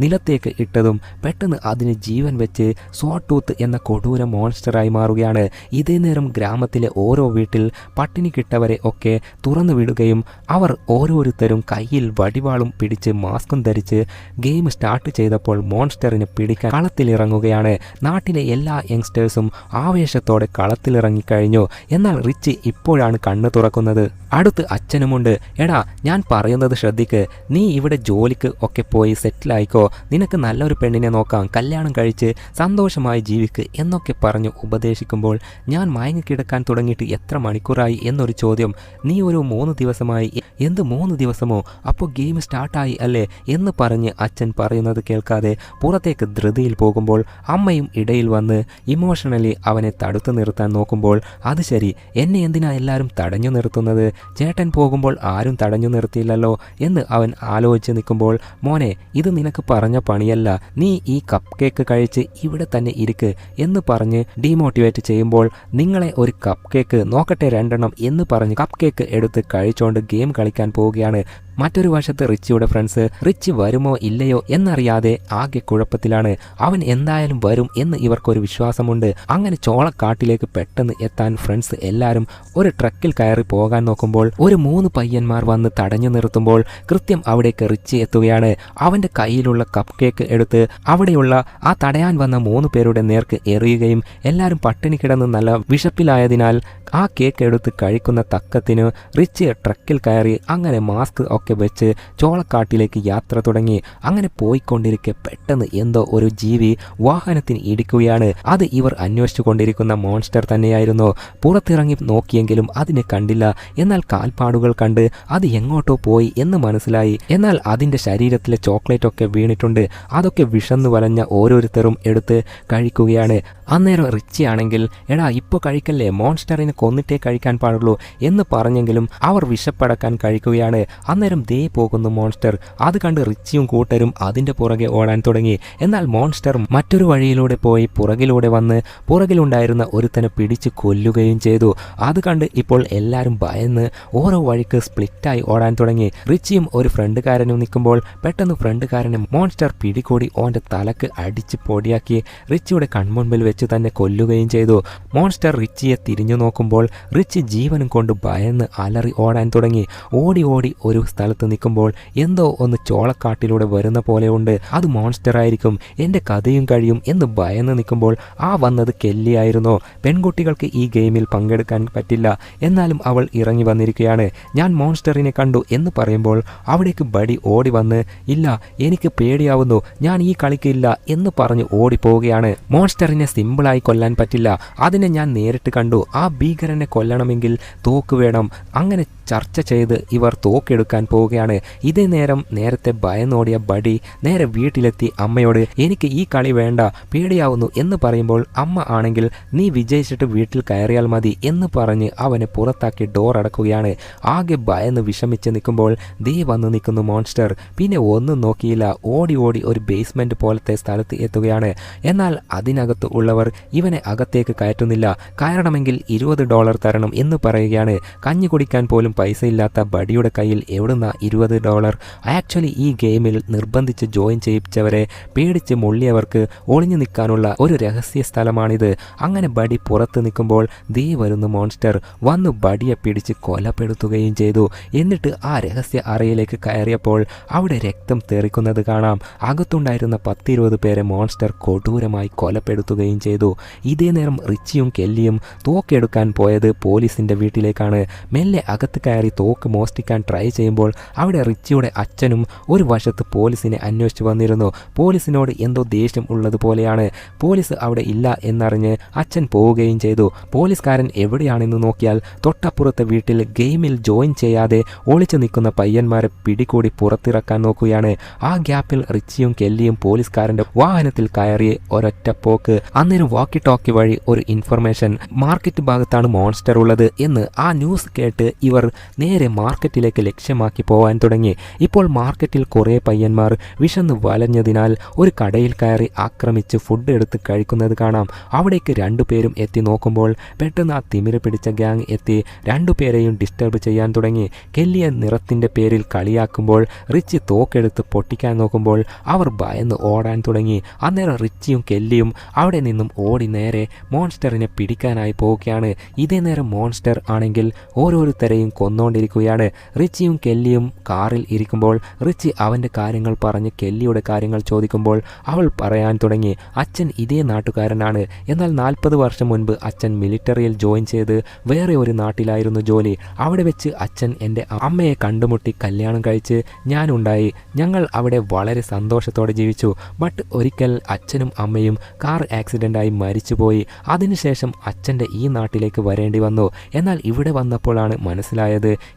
Speaker 1: നിലത്തേക്ക് ഇട്ടതും പെട്ടെന്ന് അതിന് ജീവൻ വെച്ച് സോട്ടൂത്ത് എന്ന കൊടൂര മോൺസ്റ്ററായി മാറുകയാണ്. ഇതേ നേരം ഗ്രാമത്തിലെ ഓരോ വീട്ടിൽ പട്ടിണി കിട്ടവരെ ഒക്കെ തുറന്നു വിടുകയും അവർ ഓരോരുത്തരും കയ്യിൽ വടിവാളും പിടിച്ച് മാസ്കും ധരിച്ച് ഗെയിം സ്റ്റാർട്ട് ചെയ്തപ്പോൾ മോൺസ്റ്ററിന് പിടിക്കാൻ കളത്തിലിറങ്ങുകയാണ്. നാട്ടിലെ എല്ലാ യങ്സ്റ്റേഴ്സും ആവേശത്തോടെ കളത്തിലിറങ്ങിക്കഴിഞ്ഞു. എന്നാൽ റിച്ച് ഇപ്പോഴാണ് കണ്ണു തുറക്കുന്നത്. അടുത്ത് അച്ഛനുമുണ്ട്. എടാ ഞാൻ പറയുന്നത് ശ്രദ്ധിക്ക്. നീ ഇവിടെ ജോലിക്ക് ഒക്കെ പോയി സെറ്റിലായിക്കോ നിനക്ക് നല്ലൊരു പെണ്ണിനെ നോക്കാം കല്യാണം കഴിച്ച് സന്തോഷമായി ജീവിക്ക് എന്നൊക്കെ പറഞ്ഞു ഉപദേശിക്കുമ്പോൾ ഞാൻ മയങ്ങിക്കിടക്കാൻ തുടങ്ങിയിട്ട് എത്ര മണിക്കൂറായി എന്നൊരു ചോദ്യം. നീ ഒരു മൂന്ന് ദിവസമായി എന്ത് മൂന്ന് ദിവസമോ? അപ്പോൾ ഗെയിം സ്റ്റാർട്ടായി അല്ലേ? എന്ന് പറഞ്ഞ് അച്ഛൻ പറയുന്നത് കേൾക്കാതെ പുറത്തേക്ക് ധൃതിയിൽ പോകുമ്പോൾ അമ്മയും ഇടയിൽ വന്ന് ഇമോഷണലി അവനെ തടുത്തു നിർത്താൻ നോക്കുമ്പോൾ അത് ശരി എന്നെ എന്തിനാ എല്ലാവരും തടഞ്ഞു നിർത്തുന്നത്? ചേട്ടൻ പോകുമ്പോൾ ആരും തടഞ്ഞു നിർത്തിയില്ലല്ലോ? എന്ന് അവൻ ആലോചിച്ച് നിൽക്കുമ്പോൾ മോനെ ഇത് നിനക്ക് പറഞ്ഞ പണിയല്ല. നീ ഈ കപ്പ് കേക്ക് കഴിച്ച് ഇവിടെ തന്നെ ഇരിക്ക് എന്ന് പറഞ്ഞ് ഡീമോട്ടിവേറ്റ് ചെയ്യുമ്പോൾ നിങ്ങളെ ഒരു കപ്പ് കേക്ക് നോക്കട്ടെ രണ്ടെണ്ണം എന്ന് പറഞ്ഞ് കപ്പ് കേക്ക് എടുത്ത് കഴിച്ചോണ്ട് ഗെയിം കളിക്കാൻ പോവുകയാണ്. മറ്റൊരു വശത്ത് റിച്ചിയുടെ ഫ്രണ്ട്സ് റിച്ച് വരുമോ ഇല്ലയോ എന്നറിയാതെ ആകെ കുഴപ്പത്തിലാണ്. അവൻ എന്തായാലും വരും എന്ന് ഇവർക്കൊരു വിശ്വാസമുണ്ട്. അങ്ങനെ ചോളക്കാട്ടിലേക്ക് പെട്ടെന്ന് എത്താൻ ഫ്രണ്ട്സ് എല്ലാവരും ഒരു ട്രക്കിൽ കയറി പോകാൻ നോക്കുമ്പോൾ ഒരു മൂന്ന് പയ്യന്മാർ വന്ന് തടഞ്ഞു നിർത്തുമ്പോൾ കൃത്യം അവിടേക്ക് റിച്ച് എത്തുകയാണ്. അവന്റെ കയ്യിലുള്ള കപ്പ് കേക്ക് എടുത്ത് അവിടെയുള്ള ആ തടയാൻ വന്ന മൂന്ന് പേരുടെ നേർക്ക് എറിയുകയും എല്ലാവരും പട്ടിണി കിടന്ന് നല്ല വിശപ്പിലായതിനാൽ ആ കേക്ക് എടുത്ത് കഴിക്കുന്ന തക്കത്തിന് റിച്ച് ട്രക്കിൽ കയറി അങ്ങനെ മാസ്ക് ഒക്കെ വെച്ച് ചോളക്കാട്ടിലേക്ക് യാത്ര തുടങ്ങി. അങ്ങനെ പോയിക്കൊണ്ടിരിക്കെ പെട്ടെന്ന് എന്തോ ഒരു ജീവി വാഹനത്തിന് ഇടിക്കുകയാണ്. അത് ഇവർ അന്വേഷിച്ചു കൊണ്ടിരിക്കുന്ന മോൺസ്റ്റർ തന്നെയായിരുന്നു. പുറത്തിറങ്ങി നോക്കിയെങ്കിലും അതിനെ കണ്ടില്ല. എന്നാൽ കാൽപ്പാടുകൾ കണ്ട് അത് എങ്ങോട്ടോ പോയി എന്ന് മനസ്സിലായി. എന്നാൽ അതിന്റെ ശരീരത്തിലെ ചോക്ലേറ്റ് ഒക്കെ വീണിട്ടുണ്ട്. അതൊക്കെ വിഷന്നു വലഞ്ഞ ഓരോരുത്തരും എടുത്ത് കഴിക്കുകയാണ്. അന്നേരം റിച്ചിയാണെങ്കിൽ എടാ ഇപ്പോൾ കഴിക്കല്ലേ? മോൺസ്റ്ററിനെ കൊന്നിട്ടേ കഴിക്കാൻ പാടുള്ളൂ എന്ന് പറഞ്ഞെങ്കിലും അവർ വിശപ്പടക്കാൻ കഴിക്കുകയാണ്. അന്നേരം ദേ പോകുന്നു മോൺസ്റ്റർ. അത് കണ്ട് റിച്ചിയും കൂട്ടരും അതിന്റെ പുറകെ ഓടാൻ തുടങ്ങി. എന്നാൽ മോൺസ്റ്റർ മറ്റൊരു വഴിയിലൂടെ പോയി പുറകിലൂടെ വന്ന് പുറകിലുണ്ടായിരുന്ന ഒരുത്തനെ പിടിച്ച് കൊല്ലുകയും ചെയ്തു. അത് കണ്ട് ഇപ്പോൾ എല്ലാവരും ഭയന്ന് ഓരോ വഴിക്ക് സ്പ്ലിറ്റായി ഓടാൻ തുടങ്ങി. റിച്ചിയും ഒരു ഫ്രണ്ടുകാരനും നിൽക്കുമ്പോൾ പെട്ടെന്ന് ഫ്രണ്ടുകാരനെ മോൺസ്റ്റർ പിടികൂടി ഓന്റെ തലക്ക് അടിച്ച് പൊടിയാക്കി റിച്ചിയുടെ കൺമുൻപിൽ വെച്ച് തന്നെ കൊല്ലുകയും ചെയ്തു. മോൺസ്റ്റർ റിച്ചിയെ തിരിഞ്ഞു നോക്കുമ്പോൾ റിച്ചി ജീവനും കൊണ്ട് ഭയന്ന് അലറി ഓടാൻ തുടങ്ങി. ഓടി ഓടി ഒരു സ്ഥലത്ത് നിൽക്കുമ്പോൾ എന്തോ ഒന്ന് ചോളക്കാട്ടിലൂടെ വരുന്ന പോലെയുണ്ട് അത് മോൺസ്റ്റർ ആയിരിക്കും. എന്റെ കഥയും കഴിയും എന്ന് ഭയന്ന് നിൽക്കുമ്പോൾ ആ വന്നത് കെല്ലിയായിരുന്നു. പെൺകുട്ടികൾക്ക് ഈ ഗെയിമിൽ പങ്കെടുക്കാൻ പറ്റില്ല. എന്നാലും അവൾ ഇറങ്ങി വന്നിരിക്കുകയാണ്. ഞാൻ മോൺസ്റ്ററിനെ കണ്ടു എന്ന് പറയുമ്പോൾ അവിടേക്ക് ബടി ഓടി വന്ന് ഇല്ല എനിക്ക് പേടിയാവുന്നു. ഞാൻ ഈ കളിക്കില്ല എന്ന് പറഞ്ഞ് ഓടിപ്പോവുകയാണ്. മോൺസ്റ്ററിനെ സിമ്പിളായി കൊല്ലാൻ പറ്റില്ല. അതിനെ ഞാൻ നേരിട്ട് കണ്ടു. ആ ഭീകരനെ കൊല്ലണമെങ്കിൽ തോക്ക് വേണം. അങ്ങനെ ചർച്ച ചെയ്ത് ഇവർ തോക്കെടുക്കാൻ പോവുകയാണ്. ഇതേ നേരം നേരത്തെ ഭയന്നോടിയ ബഡി നേരെ വീട്ടിലെത്തി അമ്മയോട് എനിക്ക് ഈ കളി വേണ്ട പേടിയാവുന്നു എന്ന് പറയുമ്പോൾ അമ്മ ആണെങ്കിൽ നീ വിജയിച്ചിട്ട് വീട്ടിൽ കയറിയാൽ മതി എന്ന് പറഞ്ഞ് അവനെ പുറത്താക്കി ഡോർ അടക്കുകയാണ്. ആകെ ഭയന്ന് വിഷമിച്ച് നിൽക്കുമ്പോൾ ദേ വന്ന് നിൽക്കുന്നു മോൺസ്റ്റർ പിന്നെ ഒന്നും നോക്കിയില്ല. ഓടി ഓടി ഒരു ബേസ്മെന്റ് പോലത്തെ സ്ഥലത്ത് എത്തുകയാണ്. എന്നാൽ അതിനകത്ത് ഉള്ളവർ ഇവനെ അകത്തേക്ക് കയറ്റുന്നില്ല. കയറണമെങ്കിൽ ഇരുപത് ഡോളർ തരണം എന്ന് പറയുകയാണ്. കഞ്ഞി കുടിക്കാൻ പോലും പൈസ ഇല്ലാത്ത ബഡിയുടെ കയ്യിൽ എവിടുന്ന ഇരുപത് ഡോളർ? ആക്ച്വലി ഈ ഗെയിമിൽ നിർബന്ധിച്ച് ജോയിൻ ചെയ്യിച്ചവരെ പേടിച്ച് മുള്ളിയവർക്ക് ഒളിഞ്ഞു നിൽക്കാനുള്ള ഒരു രഹസ്യ സ്ഥലമാണിത്. അങ്ങനെ ബഡി പുറത്ത് നിൽക്കുമ്പോൾ ദേ വരുന്നു മോൺസ്റ്റർ. വന്നു ബഡിയെ പിടിച്ച് കൊലപ്പെടുത്തുകയും ചെയ്തു. എന്നിട്ട് ആ രഹസ്യ അറയിലേക്ക് കയറിയപ്പോൾ അവിടെ രക്തം തെറിക്കുന്നത് കാണാം. അകത്തുണ്ടായിരുന്ന പത്തിരുപത് പേരെ മോൺസ്റ്റർ കൊടൂരമായി കൊലപ്പെടുത്തുകയും ചെയ്തു. ഇതേ നേരം റിച്ചിയും കെല്ലിയും തോക്കെടുക്കാൻ പോയത് പോലീസിന്റെ വീട്ടിലേക്കാണ്. മെല്ലെ അകത്ത് കയറി തോക്ക് മോഷ്ടിക്കാൻ ട്രൈ ചെയ്യുമ്പോൾ അവിടെ റിച്ചിയുടെ അച്ഛനും ഒരു വശത്ത് പോലീസിനെ അന്വേഷിച്ചു വന്നിരുന്നു. പോലീസിനോട് എന്തോ ദേഷ്യം ഉള്ളതുപോലെയാണ് പോലീസ് അവിടെ ഇല്ല എന്നറിഞ്ഞ് അച്ഛൻ പോവുകയും ചെയ്തു. പോലീസുകാരൻ എവിടെയാണെന്ന് നോക്കിയാൽ തൊട്ടപ്പുറത്തെ വീട്ടിൽ ഗെയിമിൽ ജോയിൻ ചെയ്യാതെ ഒളിച്ചു നിൽക്കുന്ന പയ്യന്മാരെ പിടികൂടി പുറത്തിറക്കാൻ നോക്കുകയാണ്. ആ ഗ്യാപ്പിൽ റിച്ചിയും കെല്ലിയും പോലീസുകാരന്റെ വാഹനത്തിൽ കയറി ഒരൊറ്റ പോക്ക്. അന്നേരം വാക്കി ടോക്കി വഴി ഒരു ഇൻഫർമേഷൻ മാർക്കറ്റ് ഭാഗത്താണ് മോൺസ്റ്റർ ഉള്ളത് എന്ന് ആ ന്യൂസ് കേട്ട് ഇവർ നേരെ മാർക്കറ്റിലേക്ക് ലക്ഷ്യമാക്കി പോകാൻ തുടങ്ങി. ഇപ്പോൾ മാർക്കറ്റിൽ കുറേ പയ്യന്മാർ വിശന്ന് വലഞ്ഞതിനാൽ ഒരു കടയിൽ കയറി ആക്രമിച്ച് ഫുഡ് എടുത്ത് കഴിക്കുന്നത് കാണാം. അവിടേക്ക് രണ്ടുപേരും എത്തി നോക്കുമ്പോൾ പെട്ടെന്ന് ആ തിമിര പിടിച്ച ഗ്യാങ് എത്തി രണ്ടുപേരെയും ഡിസ്റ്റർബ് ചെയ്യാൻ തുടങ്ങി. കെല്ലിയ നിറത്തിന്റെ പേരിൽ കളിയാക്കുമ്പോൾ റിച്ചി തോക്കെടുത്ത് പൊട്ടിക്കാൻ നോക്കുമ്പോൾ അവർ ഭയന്ന് ഓടാൻ തുടങ്ങി. അന്നേരം റിച്ചിയും കെല്ലിയും അവിടെ നിന്നും ഓടി നേരെ മോൺസ്റ്ററിനെ പിടിക്കാനായി പോവുകയാണ്. ഇതേ നേരം മോൺസ്റ്റർ ആണെങ്കിൽ ഓരോരുത്തരെയും കൊന്നുകൊണ്ടിരിക്കുകയാണ് റിച്ചിയും കെല്ലിയും കാറിൽ ഇരിക്കുമ്പോൾ റിച്ചി അവന്റെ കാര്യങ്ങൾ പറഞ്ഞ് കെല്ലിയുടെ കാര്യങ്ങൾ ചോദിക്കുമ്പോൾ അവൾ പറയാൻ തുടങ്ങി അച്ഛൻ ഇതേ നാട്ടുകാരനാണ്. എന്നാൽ നാൽപ്പത് വർഷം മുൻപ് അച്ഛൻ മിലിറ്ററിയിൽ ജോയിൻ ചെയ്ത് വേറെ ഒരു നാട്ടിലായിരുന്നു ജോലി. അവിടെ വെച്ച് അച്ഛൻ എന്റെ അമ്മയെ കണ്ടുമുട്ടി കല്യാണം കഴിച്ച് ഞാനുണ്ടായി. ഞങ്ങൾ അവിടെ വളരെ സന്തോഷത്തോടെ ജീവിച്ചു. ബട്ട് ഒരിക്കൽ അച്ഛനും അമ്മയും കാർ ആക്സിഡന്റായി മരിച്ചുപോയി. അതിനുശേഷം അച്ഛന്റെ ഈ നാട്ടിലേക്ക് വരേണ്ടി വന്നു. എന്നാൽ ഇവിടെ വന്നപ്പോഴാണ് മനസ്സിലായത്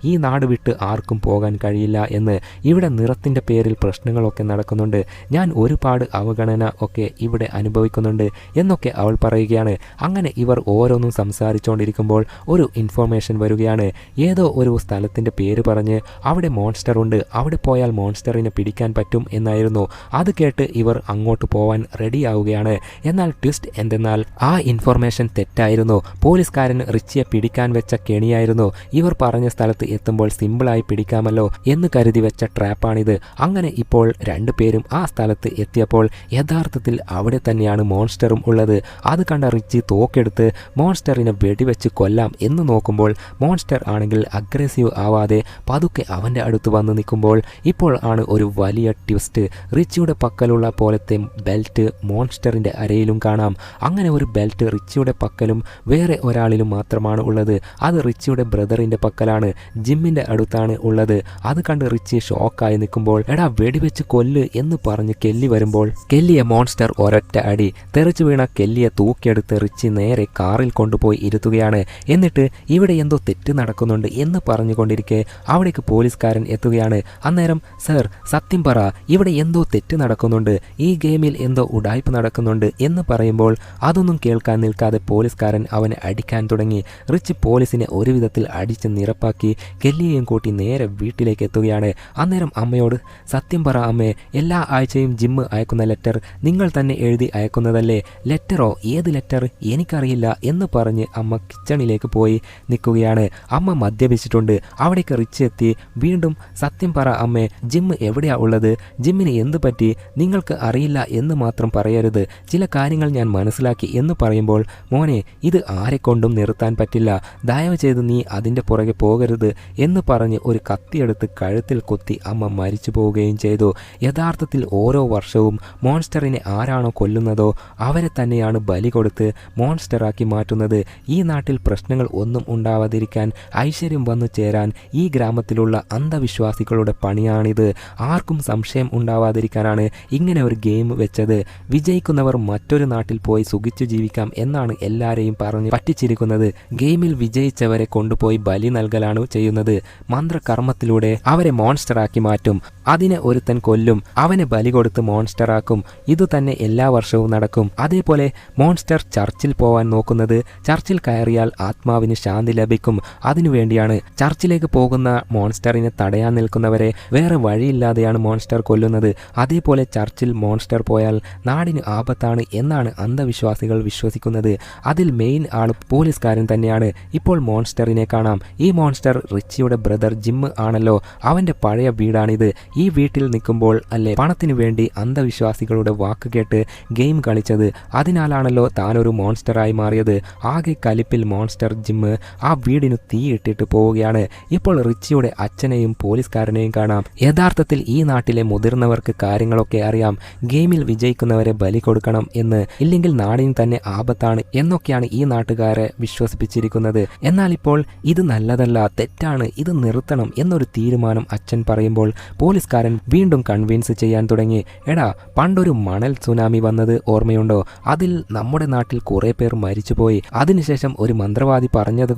Speaker 1: ഈ നാട് വിട്ട് ആർക്കും പോകാൻ കഴിയില്ല എന്ന് ഇവിടെ നിറത്തിന്റെ പേരിൽ പ്രശ്നങ്ങളൊക്കെ നടക്കുന്നുണ്ട്. ഞാൻ ഒരുപാട് അവഗണന ഒക്കെ ഇവിടെ അനുഭവിക്കുന്നുണ്ട് എന്നൊക്കെ അവൾ പറയുകയാണ്. അങ്ങനെ ഇവർ ഓരോന്നും സംസാരിച്ചുകൊണ്ടിരിക്കുമ്പോൾ ഒരു ഇൻഫോർമേഷൻ വരികയാണ്. ഏതോ ഒരു സ്ഥലത്തിന്റെ പേര് പറഞ്ഞ് അവിടെ മോൺസ്റ്റർ ഉണ്ട് അവിടെ പോയാൽ മോൺസ്റ്ററിനെ പിടിക്കാൻ പറ്റും എന്നായിരുന്നു. അത് കേട്ട് ഇവർ അങ്ങോട്ട് പോവാൻ റെഡിയാവുകയാണ് എന്നാൽ ട്വിസ്റ്റ് എന്തെന്നാൽ ആ ഇൻഫോർമേഷൻ തെറ്റായിരുന്നു. പോലീസുകാരൻ റിച്ചിയെ പിടിക്കാൻ വെച്ച കെണിയായിരുന്നു. ഇവർ പറഞ്ഞ പറഞ്ഞ സ്ഥലത്ത് എത്തുമ്പോൾ സിമ്പിളായി പിടിക്കാമല്ലോ എന്ന് കരുതി വെച്ച ട്രാപ്പാണിത്. അങ്ങനെ ഇപ്പോൾ രണ്ടുപേരും ആ സ്ഥലത്ത് എത്തിയപ്പോൾ യഥാർത്ഥത്തിൽ അവിടെ തന്നെയാണ് മോൺസ്റ്ററും ഉള്ളത്. അത് കണ്ട റിച്ചി തോക്കെടുത്ത് മോൺസ്റ്ററിനെ വെടിവെച്ച് കൊല്ലാം എന്ന് നോക്കുമ്പോൾ മോൺസ്റ്റർ ആണെങ്കിൽ അഗ്രസീവ് ആവാതെ പതുക്കെ അവന്റെ അടുത്ത് വന്ന് നിൽക്കുമ്പോൾ ഇപ്പോൾ ആണ് ഒരു വലിയ ട്വിസ്റ്റ് റിച്ചിയുടെ പക്കലുള്ള പോലത്തെ ബെൽറ്റ് മോൺസ്റ്ററിന്റെ അരയിലും കാണാം. അങ്ങനെ ഒരു ബെൽറ്റ് റിച്ചിയുടെ പക്കലും വേറെ ഒരാളിലും മാത്രമാണ് ഉള്ളത്. അത് റിച്ചിയുടെ ബ്രദറിന്റെ പക്കലാണ്. ജിമ്മിന്റെ അടുത്താണ് ഉള്ളത്. അത് കണ്ട് റിച്ചി ഷോക്കായി നിൽക്കുമ്പോൾ എടാ വെടിവെച്ച് കൊല്ല് എന്ന് പറഞ്ഞ് കെല്ലി വരുമ്പോൾ കെല്ലിയെ മോൺസ്റ്റർ ഒരൊറ്റ അടി തെറിച്ചു വീണ കെല്ലിയെ തൂക്കിയെടുത്ത് റിച്ചി നേരെ കാറിൽ കൊണ്ടുപോയി ഇരുത്തുകയാണ്. എന്നിട്ട് ഇവിടെ എന്തോ തെറ്റ് നടക്കുന്നുണ്ട് എന്ന് പറഞ്ഞുകൊണ്ടിരിക്കെ അവിടേക്ക് പോലീസുകാരൻ എത്തുകയാണ്. അന്നേരം സർ സത്യം പറ ഇവിടെ എന്തോ തെറ്റ് നടക്കുന്നുണ്ട്. ഈ ഗെയിമിൽ എന്തോ ഉടായ്പ നടക്കുന്നുണ്ട് എന്ന് പറയുമ്പോൾ അതൊന്നും കേൾക്കാൻ നിൽക്കാതെ പോലീസുകാരൻ അവനെ അടിക്കാൻ തുടങ്ങി. റിച്ച് പോലീസിനെ ഒരു വിധത്തിൽ അടിച്ച് നിറപ്പാക്കി കെല്ലിയെയും കൂട്ടി നേരെ വീട്ടിലേക്ക് എത്തുകയാണ്. അന്നേരം അമ്മയോട് സത്യം പറ അമ്മേ എല്ലാ ആഴ്ചയും ജിമ്മ് അയക്കുന്ന ലെറ്റർ നിങ്ങൾ തന്നെ എഴുതി അയക്കുന്നതല്ലേ? ലെറ്ററോ ഏത് ലെറ്റർ എനിക്കറിയില്ല എന്ന് പറഞ്ഞ് അമ്മ കിച്ചണിലേക്ക് പോയി നിൽക്കുകയാണ്. അമ്മ മദ്യപിച്ചിട്ടുണ്ട്. അവിടേക്ക് റിച്ച് എത്തി. വീണ്ടും സത്യം പറ അമ്മേ ജിമ്മ് എവിടെയാ ഉള്ളത്? ജിമ്മിന് എന്ത് പറ്റി? നിങ്ങൾക്ക് അറിയില്ല എന്ന് മാത്രം പറയരുത്. ചില കാര്യങ്ങൾ ഞാൻ മനസ്സിലാക്കി എന്ന് പറയുമ്പോൾ മോനെ ഇത് ആരെക്കൊണ്ടും നിർത്താൻ പറ്റില്ല. ദയവ് ചെയ്ത് നീ അതിന്റെ പുറകെ പോകരുത് എന്ന് പറഞ്ഞ് ഒരു കത്തിയെടുത്ത് കഴുത്തിൽ കൊത്തി അമ്മ മരിച്ചു പോവുകയും ചെയ്തു. യഥാർത്ഥത്തിൽ ഓരോ വർഷവും മോൺസ്റ്ററിനെ ആരാണോ കൊല്ലുന്നതോ അവരെ തന്നെയാണ് ബലി കൊടുത്ത് മോൺസ്റ്ററാക്കി മാറ്റുന്നത്. ഈ നാട്ടിൽ പ്രശ്നങ്ങൾ ഒന്നും ഉണ്ടാവാതിരിക്കാൻ ഐശ്വര്യം വന്നു ചേരാൻ ഈ ഗ്രാമത്തിലുള്ള അന്ധവിശ്വാസികളുടെ പണിയാണിത്. ആർക്കും സംശയം ഉണ്ടാവാതിരിക്കാനാണ് ഇങ്ങനെ ഒരു ഗെയിം വെച്ചത്. വിജയിക്കുന്നവർ മറ്റൊരു നാട്ടിൽ പോയി സുഖിച്ചു ജീവിക്കാം എന്നാണ് എല്ലാരെയും പറഞ്ഞ് പറ്റിച്ചിരിക്കുന്നത്. ഗെയിമിൽ വിജയിച്ചവരെ കൊണ്ടുപോയി ബലി നൽകലാണ് ചെയ്യുന്നത്. മന്ത്രകർമ്മത്തിലൂടെ അവരെ മോൺസ്റ്ററാക്കി മാറ്റും. അതിനെ ഒരുത്തൻ കൊല്ലും. അവനെ ബലി കൊടുത്ത് മോൺസ്റ്ററാക്കും. ഇതുതന്നെ എല്ലാ വർഷവും നടക്കും. അതേപോലെ മോൺസ്റ്റർ ചർച്ചിൽ പോവാൻ നോക്കുന്നത് ചർച്ചിൽ കയറിയാൽ ആത്മാവിന് ശാന്തി ലഭിക്കും. അതിനുവേണ്ടിയാണ് ചർച്ചിലേക്ക് പോകുന്ന മോൺസ്റ്ററിനെ തടയാൻ നിൽക്കുന്നവരെ വേറെ വഴിയില്ലാതെയാണ് മോൺസ്റ്റർ കൊല്ലുന്നത്. അതേപോലെ ചർച്ചിൽ മോൺസ്റ്റർ പോയാൽ നാടിന് ആപത്താണ് എന്നാണ് അന്ധവിശ്വാസികൾ വിശ്വസിക്കുന്നത്. അതിൽ മെയിൻ ആൾ പോലീസുകാരൻ തന്നെയാണ്. ഇപ്പോൾ മോൺസ്റ്ററിനെ കാണാം. ഈ മോൺസ്റ്റർ റിച്ചിയുടെ ബ്രദർ ജിമ്മ് ആണല്ലോ. അവന്റെ പഴയ വീടാണിത്. ഈ വീട്ടിൽ നിൽക്കുമ്പോൾ അല്ലേ പണത്തിനു വേണ്ടി അന്ധവിശ്വാസികളുടെ വാക്ക് കേട്ട് ഗെയിം കളിച്ചത്. അതിനാലാണല്ലോ താനൊരു മോൺസ്റ്ററായി മാറിയത്. ആകെ കലിപ്പിൽ മോൺസ്റ്റർ ജിമ്മ് ആ വീടിനു തീയിട്ടിട്ട് പോവുകയാണ്. ഇപ്പോൾ റിച്ചിയുടെ അച്ഛനെയും പോലീസുകാരനെയും കാണാം. യഥാർത്ഥത്തിൽ ഈ നാട്ടിലെ മുതിർന്നവർക്ക് കാര്യങ്ങളൊക്കെ അറിയാം. ഗെയിമിൽ വിജയിക്കുന്നവരെ ബലി കൊടുക്കണം എന്ന്. ഇല്ലെങ്കിൽ നാടിന് തന്നെ ആപത്താണ് എന്നൊക്കെയാണ് ഈ നാട്ടുകാരെ വിശ്വസിപ്പിച്ചിരിക്കുന്നത്. എന്നാൽ ഇപ്പോൾ ഇത് നല്ലതല്ല. തെറ്റാണ് ഇത് നിർത്തണം എന്നൊരു തീരുമാനം അച്ഛൻ പറയുമ്പോൾ പോലീസുകാരൻ വീണ്ടും കൺവിൻസ് ചെയ്യാൻ തുടങ്ങി. എടാ പണ്ടൊരു മണൽ സുനാമി വന്നത് ഓർമ്മയുണ്ടോ? അതിൽ നമ്മുടെ നാട്ടിൽ കുറെ പേർ മരിച്ചുപോയി. അതിനുശേഷം ഒരു മന്ത്രവാദി പറഞ്ഞത്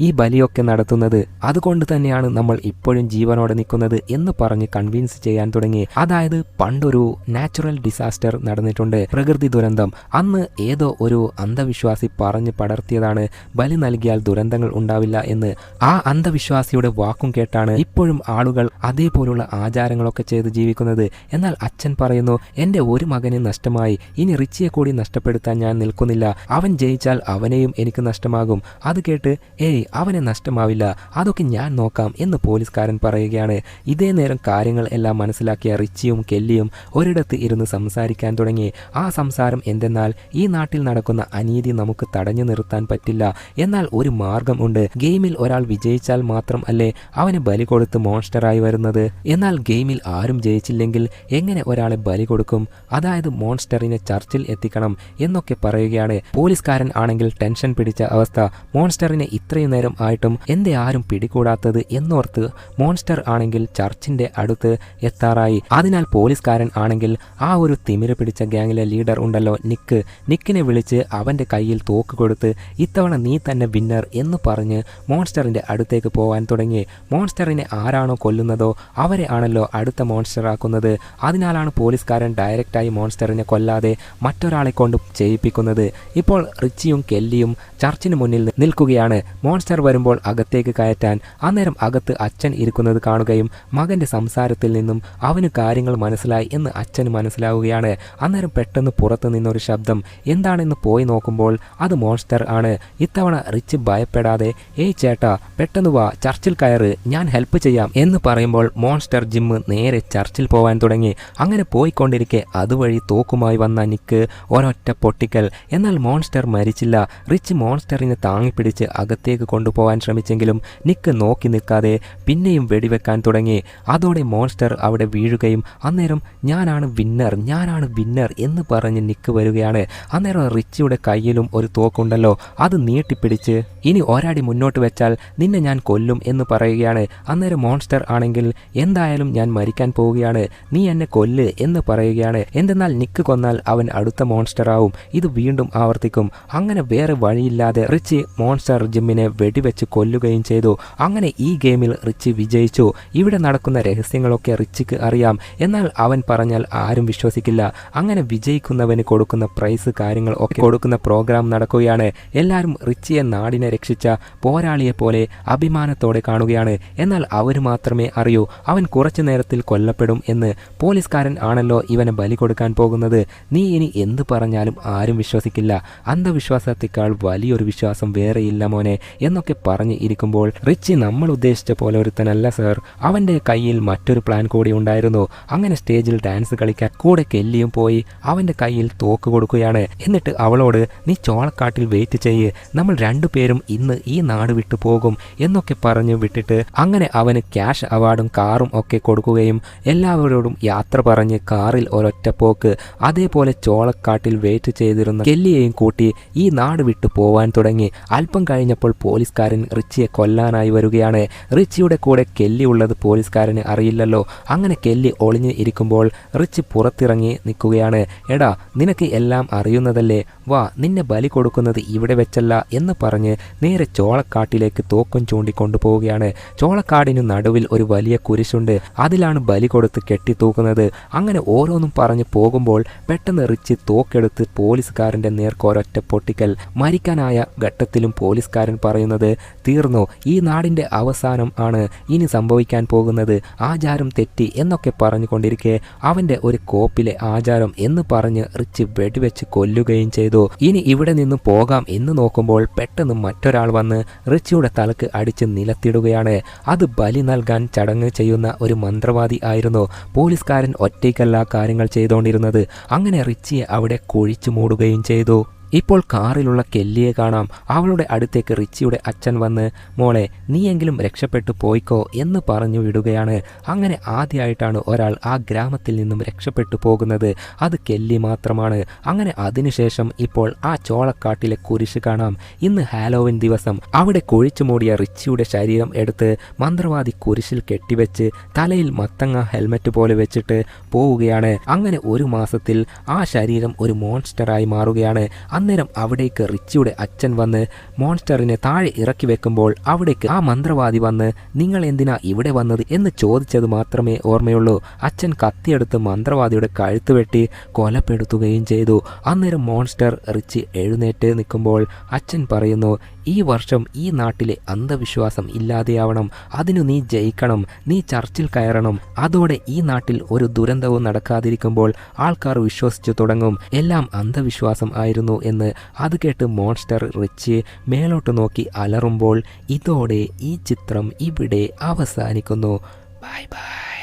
Speaker 1: ഈ ബലിയൊക്കെ നടത്തുന്നത്. അതുകൊണ്ട് തന്നെയാണ് നമ്മൾ ഇപ്പോഴും ജീവനോടെ നിൽക്കുന്നത് എന്ന് പറഞ്ഞ് കൺവിൻസ് ചെയ്യാൻ തുടങ്ങി. അതായത് പണ്ടൊരു നാച്ചുറൽ ഡിസാസ്റ്റർ നടന്നിട്ടുണ്ട്. പ്രകൃതി ദുരന്തം. അന്ന് ഏതോ ഒരു അന്ധവിശ്വാസി പറഞ്ഞ് പടർത്തിയതാണ്. ബലി നൽകിയാൽ ദുരന്തങ്ങൾ ഉണ്ടാവില്ല എന്ന്. അന്ധവിശ്വാസിയുടെ വാക്കും കേട്ടാണ് ഇപ്പോഴും ആളുകൾ അതേപോലുള്ള ആചാരങ്ങളൊക്കെ ചെയ്ത് ജീവിക്കുന്നത്. എന്നാൽ അച്ഛൻ പറയുന്നു എന്റെ ഒരു മകനെ നഷ്ടമായി. ഇനി റിച്ചിയെ കൂടി നഷ്ടപ്പെടുത്താൻ ഞാൻ നിൽക്കുന്നില്ല. അവൻ ജയിച്ചാൽ അവനെയും എനിക്ക് നഷ്ടമാകും. അത് കേട്ട് ഏയ് അവനെ നഷ്ടമാവില്ല. അതൊക്കെ ഞാൻ നോക്കാം എന്ന് പോലീസുകാരൻ പറയുകയാണ്. ഇതേ നേരം കാര്യങ്ങൾ എല്ലാം മനസ്സിലാക്കിയ റിച്ചിയും കെല്ലിയും ഒരിടത്ത് ഇരുന്ന് സംസാരിക്കാൻ തുടങ്ങി. ആ സംസാരം എന്തെന്നാൽ ഈ നാട്ടിൽ നടക്കുന്ന അനീതി നമുക്ക് തടഞ്ഞു നിർത്താൻ പറ്റില്ല. എന്നാൽ ഒരു മാർഗം ഉണ്ട്. ഗെയിമിൽ ഒരാൾ വിജയിച്ചാൽ മാത്രം അല്ലേ? അവന് ബലി കൊടുത്ത് മോൺസ്റ്ററായി വരുന്നത്. എന്നാൽ ഗെയിമിൽ ആരും ജയിച്ചില്ലെങ്കിൽ എങ്ങനെ ഒരാളെ ബലി കൊടുക്കും? അതായത് മോൺസ്റ്ററിനെ ചർച്ചിൽ എത്തിക്കണം എന്നൊക്കെ പറയുകയാണ്. പോലീസുകാരൻ ആണെങ്കിൽ ടെൻഷൻ പിടിച്ച അവസ്ഥ. മോൺസ്റ്ററിനെ ഇത്രയും നേരം ആയിട്ടും എന്തേ ആരും പിടികൂടാത്തത് എന്നോർത്ത് മോൺസ്റ്റർ ആണെങ്കിൽ ചർച്ചിന്റെ അടുത്ത് എത്താറായി. അതിനാൽ പോലീസുകാരൻ ആണെങ്കിൽ ആ ഒരു തിമിര പിടിച്ച ഗ്യാങ്ങിലെ ലീഡർ ഉണ്ടല്ലോ നിക്ക്. നിക്കിനെ വിളിച്ച് അവന്റെ കയ്യിൽ തോക്ക് കൊടുത്ത് ഇത്തവണ നീ തന്നെ വിന്നർ എന്ന് പറഞ്ഞ് മോൺസ്റ്ററിന്റെ അടുത്തേക്ക് പോകാൻ തുടങ്ങി. മോൺസ്റ്ററിനെ ആരാണോ കൊല്ലുന്നതോ അവരെ ആണല്ലോ അടുത്ത മോൺസ്റ്റർ ആക്കുന്നത് അതിനാലാണ് പോലീസുകാരൻ ഡയറക്റ്റായി മോൺസ്റ്ററിനെ കൊല്ലാതെ മറ്റൊരാളെ കൊണ്ട് ചെയ്യിപ്പിക്കുന്നത്. ഇപ്പോൾ റിച്ചിയും കെല്ലിയും ചർച്ചിന് മുന്നിൽ നിൽക്കുകയാണ്. മോൺസ്റ്റർ വരുമ്പോൾ അകത്തേക്ക് കയറ്റാൻ അന്നേരം അകത്ത് അച്ഛൻ ഇരിക്കുന്നത് കാണുകയും മകന്റെ സംസാരത്തിൽ നിന്നും അവന് കാര്യങ്ങൾ മനസ്സിലായി എന്ന് അച്ഛന് മനസ്സിലാവുകയാണ്. അന്നേരം പെട്ടെന്ന് പുറത്തു നിന്നൊരു ശബ്ദം എന്താണെന്ന് പോയി നോക്കുമ്പോൾ അത് മോൺസ്റ്റർ ആണ്. ഇത്തവണ റിച്ച് ഭയപ്പെടാതെ ഏയ് ചേട്ടാ പെട്ടെന്ന് വാ ചർച്ചിൽ കയറ് ഞാൻ ഹെൽപ്പ് ചെയ്യാം എന്ന് പറയുമ്പോൾ മോൺസ്റ്റർ ജിമ്മ് നേരെ ചർച്ചിൽ പോവാൻ തുടങ്ങി. അങ്ങനെ പോയിക്കൊണ്ടിരിക്കെ അതുവഴി തോക്കുമായി വന്ന നിക്ക് ഒരൊറ്റ പൊട്ടിക്കൽ. എന്നാൽ മോൺസ്റ്റർ മരിച്ചില്ല. റിച്ച് മോൺസ്റ്ററിനെ താങ്ങിപ്പിടിച്ച് അകത്തേക്ക് കൊണ്ടുപോകാൻ ശ്രമിച്ചെങ്കിലും നിക്ക് നോക്കി നിൽക്കാതെ പിന്നെയും വെടിവെക്കാൻ തുടങ്ങി. അതോടെ മോൺസ്റ്റർ അവിടെ വീഴുകയും അന്നേരം ഞാനാണ് വിന്നർ ഞാനാണ് വിന്നർ എന്ന് പറഞ്ഞ് നിക്ക് വരികയാണ്. അന്നേരം റിച്ചിയുടെ കയ്യിലും ഒരു തോക്കുണ്ടല്ലോ അത് നീട്ടിപ്പിടിച്ച് ഇനി ഒരാടി മുന്നോട്ട് വെച്ചാൽ നിന്നെ ഞാൻ കൊല്ലും എന്ന് പറയുകയാണ്. അന്നേരം മോൺസ്റ്റർ ആണെങ്കിൽ എന്തായാലും ഞാൻ മരിക്കാൻ പോവുകയാണ്. നീ എന്നെ കൊല്ല് എന്ന് പറയുകയാണ്. എന്തെന്നാൽ നിക്ക് കൊന്നാൽ അവൻ അടുത്ത മോൺസ്റ്റർ ആവും. ഇത് വീണ്ടും ആവർത്തിക്കും. അങ്ങനെ വേറെ വഴിയില്ലാതെ റിച്ച് മോൺസ്റ്റർ ജിമ്മിനെ വെടിവെച്ച് കൊല്ലുകയും ചെയ്തു. അങ്ങനെ ഈ ഗെയിമിൽ റിച്ച് വിജയിച്ചു. ഇവിടെ നടക്കുന്ന രഹസ്യങ്ങളൊക്കെ റിച്ചിക്ക് അറിയാം. എന്നാൽ അവൻ പറഞ്ഞാൽ ആരും വിശ്വസിക്കില്ല. അങ്ങനെ വിജയിക്കുന്നവന് കൊടുക്കുന്ന പ്രൈസ് കാര്യങ്ങൾ ഒക്കെ കൊടുക്കുന്ന പ്രോഗ്രാം നടക്കുകയാണ്. എല്ലാവരും റിച്ചിയെ നാടിനെ രക്ഷിച്ച പോരാളിയെ പോലെ അഭിമാനത്തോടെ കാണുകയാണ്. എന്നാൽ അവർ മാത്രമേ അറിയൂ അവൻ കുറച്ചു നേരത്തിൽ കൊല്ലപ്പെടും എന്ന് പോലീസുകാരൻ ആണല്ലോ ഇവനെ ബലി കൊടുക്കാൻ പോകുന്നത്. നീ ഇനി എന്ത് പറഞ്ഞാലും ആരും വിശ്വസിക്കില്ല. അന്ധവിശ്വാസത്തെക്കാൾ വലിയൊരു വിശ്വാസം വേറെയില്ല മോനെ എന്നൊക്കെ പറഞ്ഞ് ഇരിക്കുമ്പോൾ റിച്ചി നമ്മൾ ഉദ്ദേശിച്ച പോലെ ഒരുത്തനല്ല സർ. അവന്റെ കയ്യിൽ മറ്റൊരു പ്ലാൻ കൂടി ഉണ്ടായിരുന്നു. അങ്ങനെ സ്റ്റേജിൽ ഡാൻസ് കളിക്കാൻ കൂടെ കെല്ലിയും പോയി അവന്റെ കയ്യിൽ തോക്ക് കൊടുക്കുകയാണ്. എന്നിട്ട് അവളോട് നീ ചോളക്കാട്ടിൽ വെയിറ്റ് ചെയ്യ്. നമ്മൾ രണ്ടുപേരും ഇന്ന് ഈ നാട് വിട്ടു പോകും. എന്നൊക്കെ പറഞ്ഞു വിട്ടിട്ട് അങ്ങനെ അവന് ക്യാഷ് അവാർഡും കാറും ഒക്കെ കൊടുക്കുകയും എല്ലാവരോടും യാത്ര പറഞ്ഞ് കാറിൽ ഒരൊറ്റ പോക്ക് അതേപോലെ ചോളക്കാട്ടിൽ വെയിറ്റ് ചെയ്തിരുന്ന കെല്ലിയെയും കൂട്ടി ഈ നാട് വിട്ടു പോവാൻ തുടങ്ങി. അല്പം കഴിഞ്ഞപ്പോൾ പോലീസുകാരൻ റിച്ചിയെ കൊല്ലാനായി വരികയാണ്. റിച്ചിയുടെ കൂടെ കെല്ലി ഉള്ളത് പോലീസുകാരന് അറിയില്ലല്ലോ. അങ്ങനെ കെല്ലി ഒളിഞ്ഞ് ഇരിക്കുമ്പോൾ റിച്ചി പുറത്തിറങ്ങി നിൽക്കുകയാണ്. എടാ നിനക്ക് എല്ലാം അറിയുന്നതല്ലേ? വാ നിന്നെ ബലി കൊടുക്കുന്നത് ഇവിടെ വെച്ചല്ല എന്ന് പറഞ്ഞ് നേരെ ചോളക്കാട്ടിലേക്ക് തോക്കും ചൂണ്ടിക്കൊണ്ടു പോവുകയാണ് ചോളക്കാടിനു നടുവിൽ ഒരു വലിയ കുരിശുണ്ട്. അതിലാണ് ബലി കൊടുത്ത് കെട്ടിത്തൂക്കുന്നത് അങ്ങനെ ഓരോന്നും പറഞ്ഞു പോകുമ്പോൾ പെട്ടെന്ന് റിച്ച് തോക്കെടുത്ത് പോലീസുകാരന്റെ നേർക്കൊരൊറ്റ പൊട്ടിക്കൽ. മരിക്കാനായ ഘട്ടത്തിലും പോലീസുകാരൻ പറയുന്നത് തീർന്നു. ഈ നാടിന്റെ അവസാനം ആണ് ഇനി സംഭവിക്കാൻ പോകുന്നത് ആചാരം തെറ്റി എന്നൊക്കെ പറഞ്ഞുകൊണ്ടിരിക്കെ അവന്റെ ഒരു കോപ്പിലെ ആചാരം എന്ന് പറഞ്ഞ് റിച്ച് വെടിവെച്ച് കൊല്ലുകയും ചെയ്തു. ഇനി ഇവിടെ നിന്ന് പോകാം എന്ന് നോക്കുമ്പോൾ പെട്ടെന്ന് മറ്റൊരാൾ വന്ന് റിച്ചിയുടെ തലക്ക് അടിച്ച് നിലത്തിടുകയാണ്. അത് ബലി നൽകാൻ ചടങ്ങ് ചെയ്യുന്ന ഒരു മന്ത്രവാദി ആയിരുന്നു. പോലീസുകാരൻ ഒറ്റയ്ക്കല്ല കാര്യങ്ങൾ ചെയ്തുകൊണ്ടിരുന്നത് അങ്ങനെ റിച്ചിയെ അവിടെ കുഴിച്ചു മൂടുകയും ചെയ്തു. ഇപ്പോൾ കാറിലുള്ള കെല്ലിയെ കാണാം. അവളുടെ അടുത്തേക്ക് റിച്ചിയുടെ അച്ഛൻ വന്ന് മോളെ നീയെങ്കിലും രക്ഷപ്പെട്ടു പോയിക്കോ എന്ന് പറഞ്ഞു വിടുകയാണ്. അങ്ങനെ ആദ്യമായിട്ടാണ് ഒരാൾ ആ ഗ്രാമത്തിൽ നിന്നും രക്ഷപ്പെട്ടു പോകുന്നത്. അത് കെല്ലി മാത്രമാണ്. അങ്ങനെ അതിനുശേഷം ഇപ്പോൾ ആ ചോളക്കാട്ടിലെ കുരിശ് കാണാം. ഇന്ന് ഹാലോവിൻ ദിവസം. അവിടെ കുഴിച്ചു മൂടിയ റിച്ചിയുടെ ശരീരം എടുത്ത് മന്ത്രവാദി കുരിശിൽ കെട്ടിവെച്ച് തലയിൽ മത്തങ്ങ ഹെൽമറ്റ് പോലെ വെച്ചിട്ട് പോവുകയാണ്. അങ്ങനെ ഒരു മാസത്തിൽ ആ ശരീരം ഒരു മോൺസ്റ്ററായി മാറുകയാണ്. അന്നേരം അവിടേക്ക് റിച്ചിയുടെ അച്ഛൻ വന്ന് മോൺസ്റ്ററിനെ താഴെ ഇറക്കി വെക്കുമ്പോൾ അവിടേക്ക് ആ മന്ത്രവാദി വന്ന് നിങ്ങൾ എന്തിനാ ഇവിടെ വന്നത്? എന്ന് ചോദിച്ചത് മാത്രമേ ഓർമ്മയുള്ളൂ. അച്ഛൻ കത്തിയെടുത്ത് മന്ത്രവാദിയുടെ കഴുത്ത് വെട്ടി കൊലപ്പെടുത്തുകയും ചെയ്തു. അന്നേരം മോൺസ്റ്റർ റിച്ചി എഴുന്നേറ്റ് നിൽക്കുമ്പോൾ അച്ഛൻ പറയുന്നു ഈ വർഷം ഈ നാട്ടിലെ അന്ധവിശ്വാസം ഇല്ലാതെയാവണം. അതിനു നീ ജയിക്കണം. നീ ചർച്ചിൽ കയറണം. അതോടെ ഈ നാട്ടിൽ ഒരു ദുരന്തവും നടക്കാതിരിക്കുമ്പോൾ ആൾക്കാർ വിശ്വസിച്ചു തുടങ്ങും. എല്ലാം അന്ധവിശ്വാസം ആയിരുന്നു എന്ന് അത് കേട്ട് മോൺസ്റ്റർ റിച്ച് മേലോട്ട് നോക്കി അലറുമ്പോൾ ഇതോടെ ഈ ചിത്രം ഇവിടെ അവസാനിക്കുന്നു. Bye bye.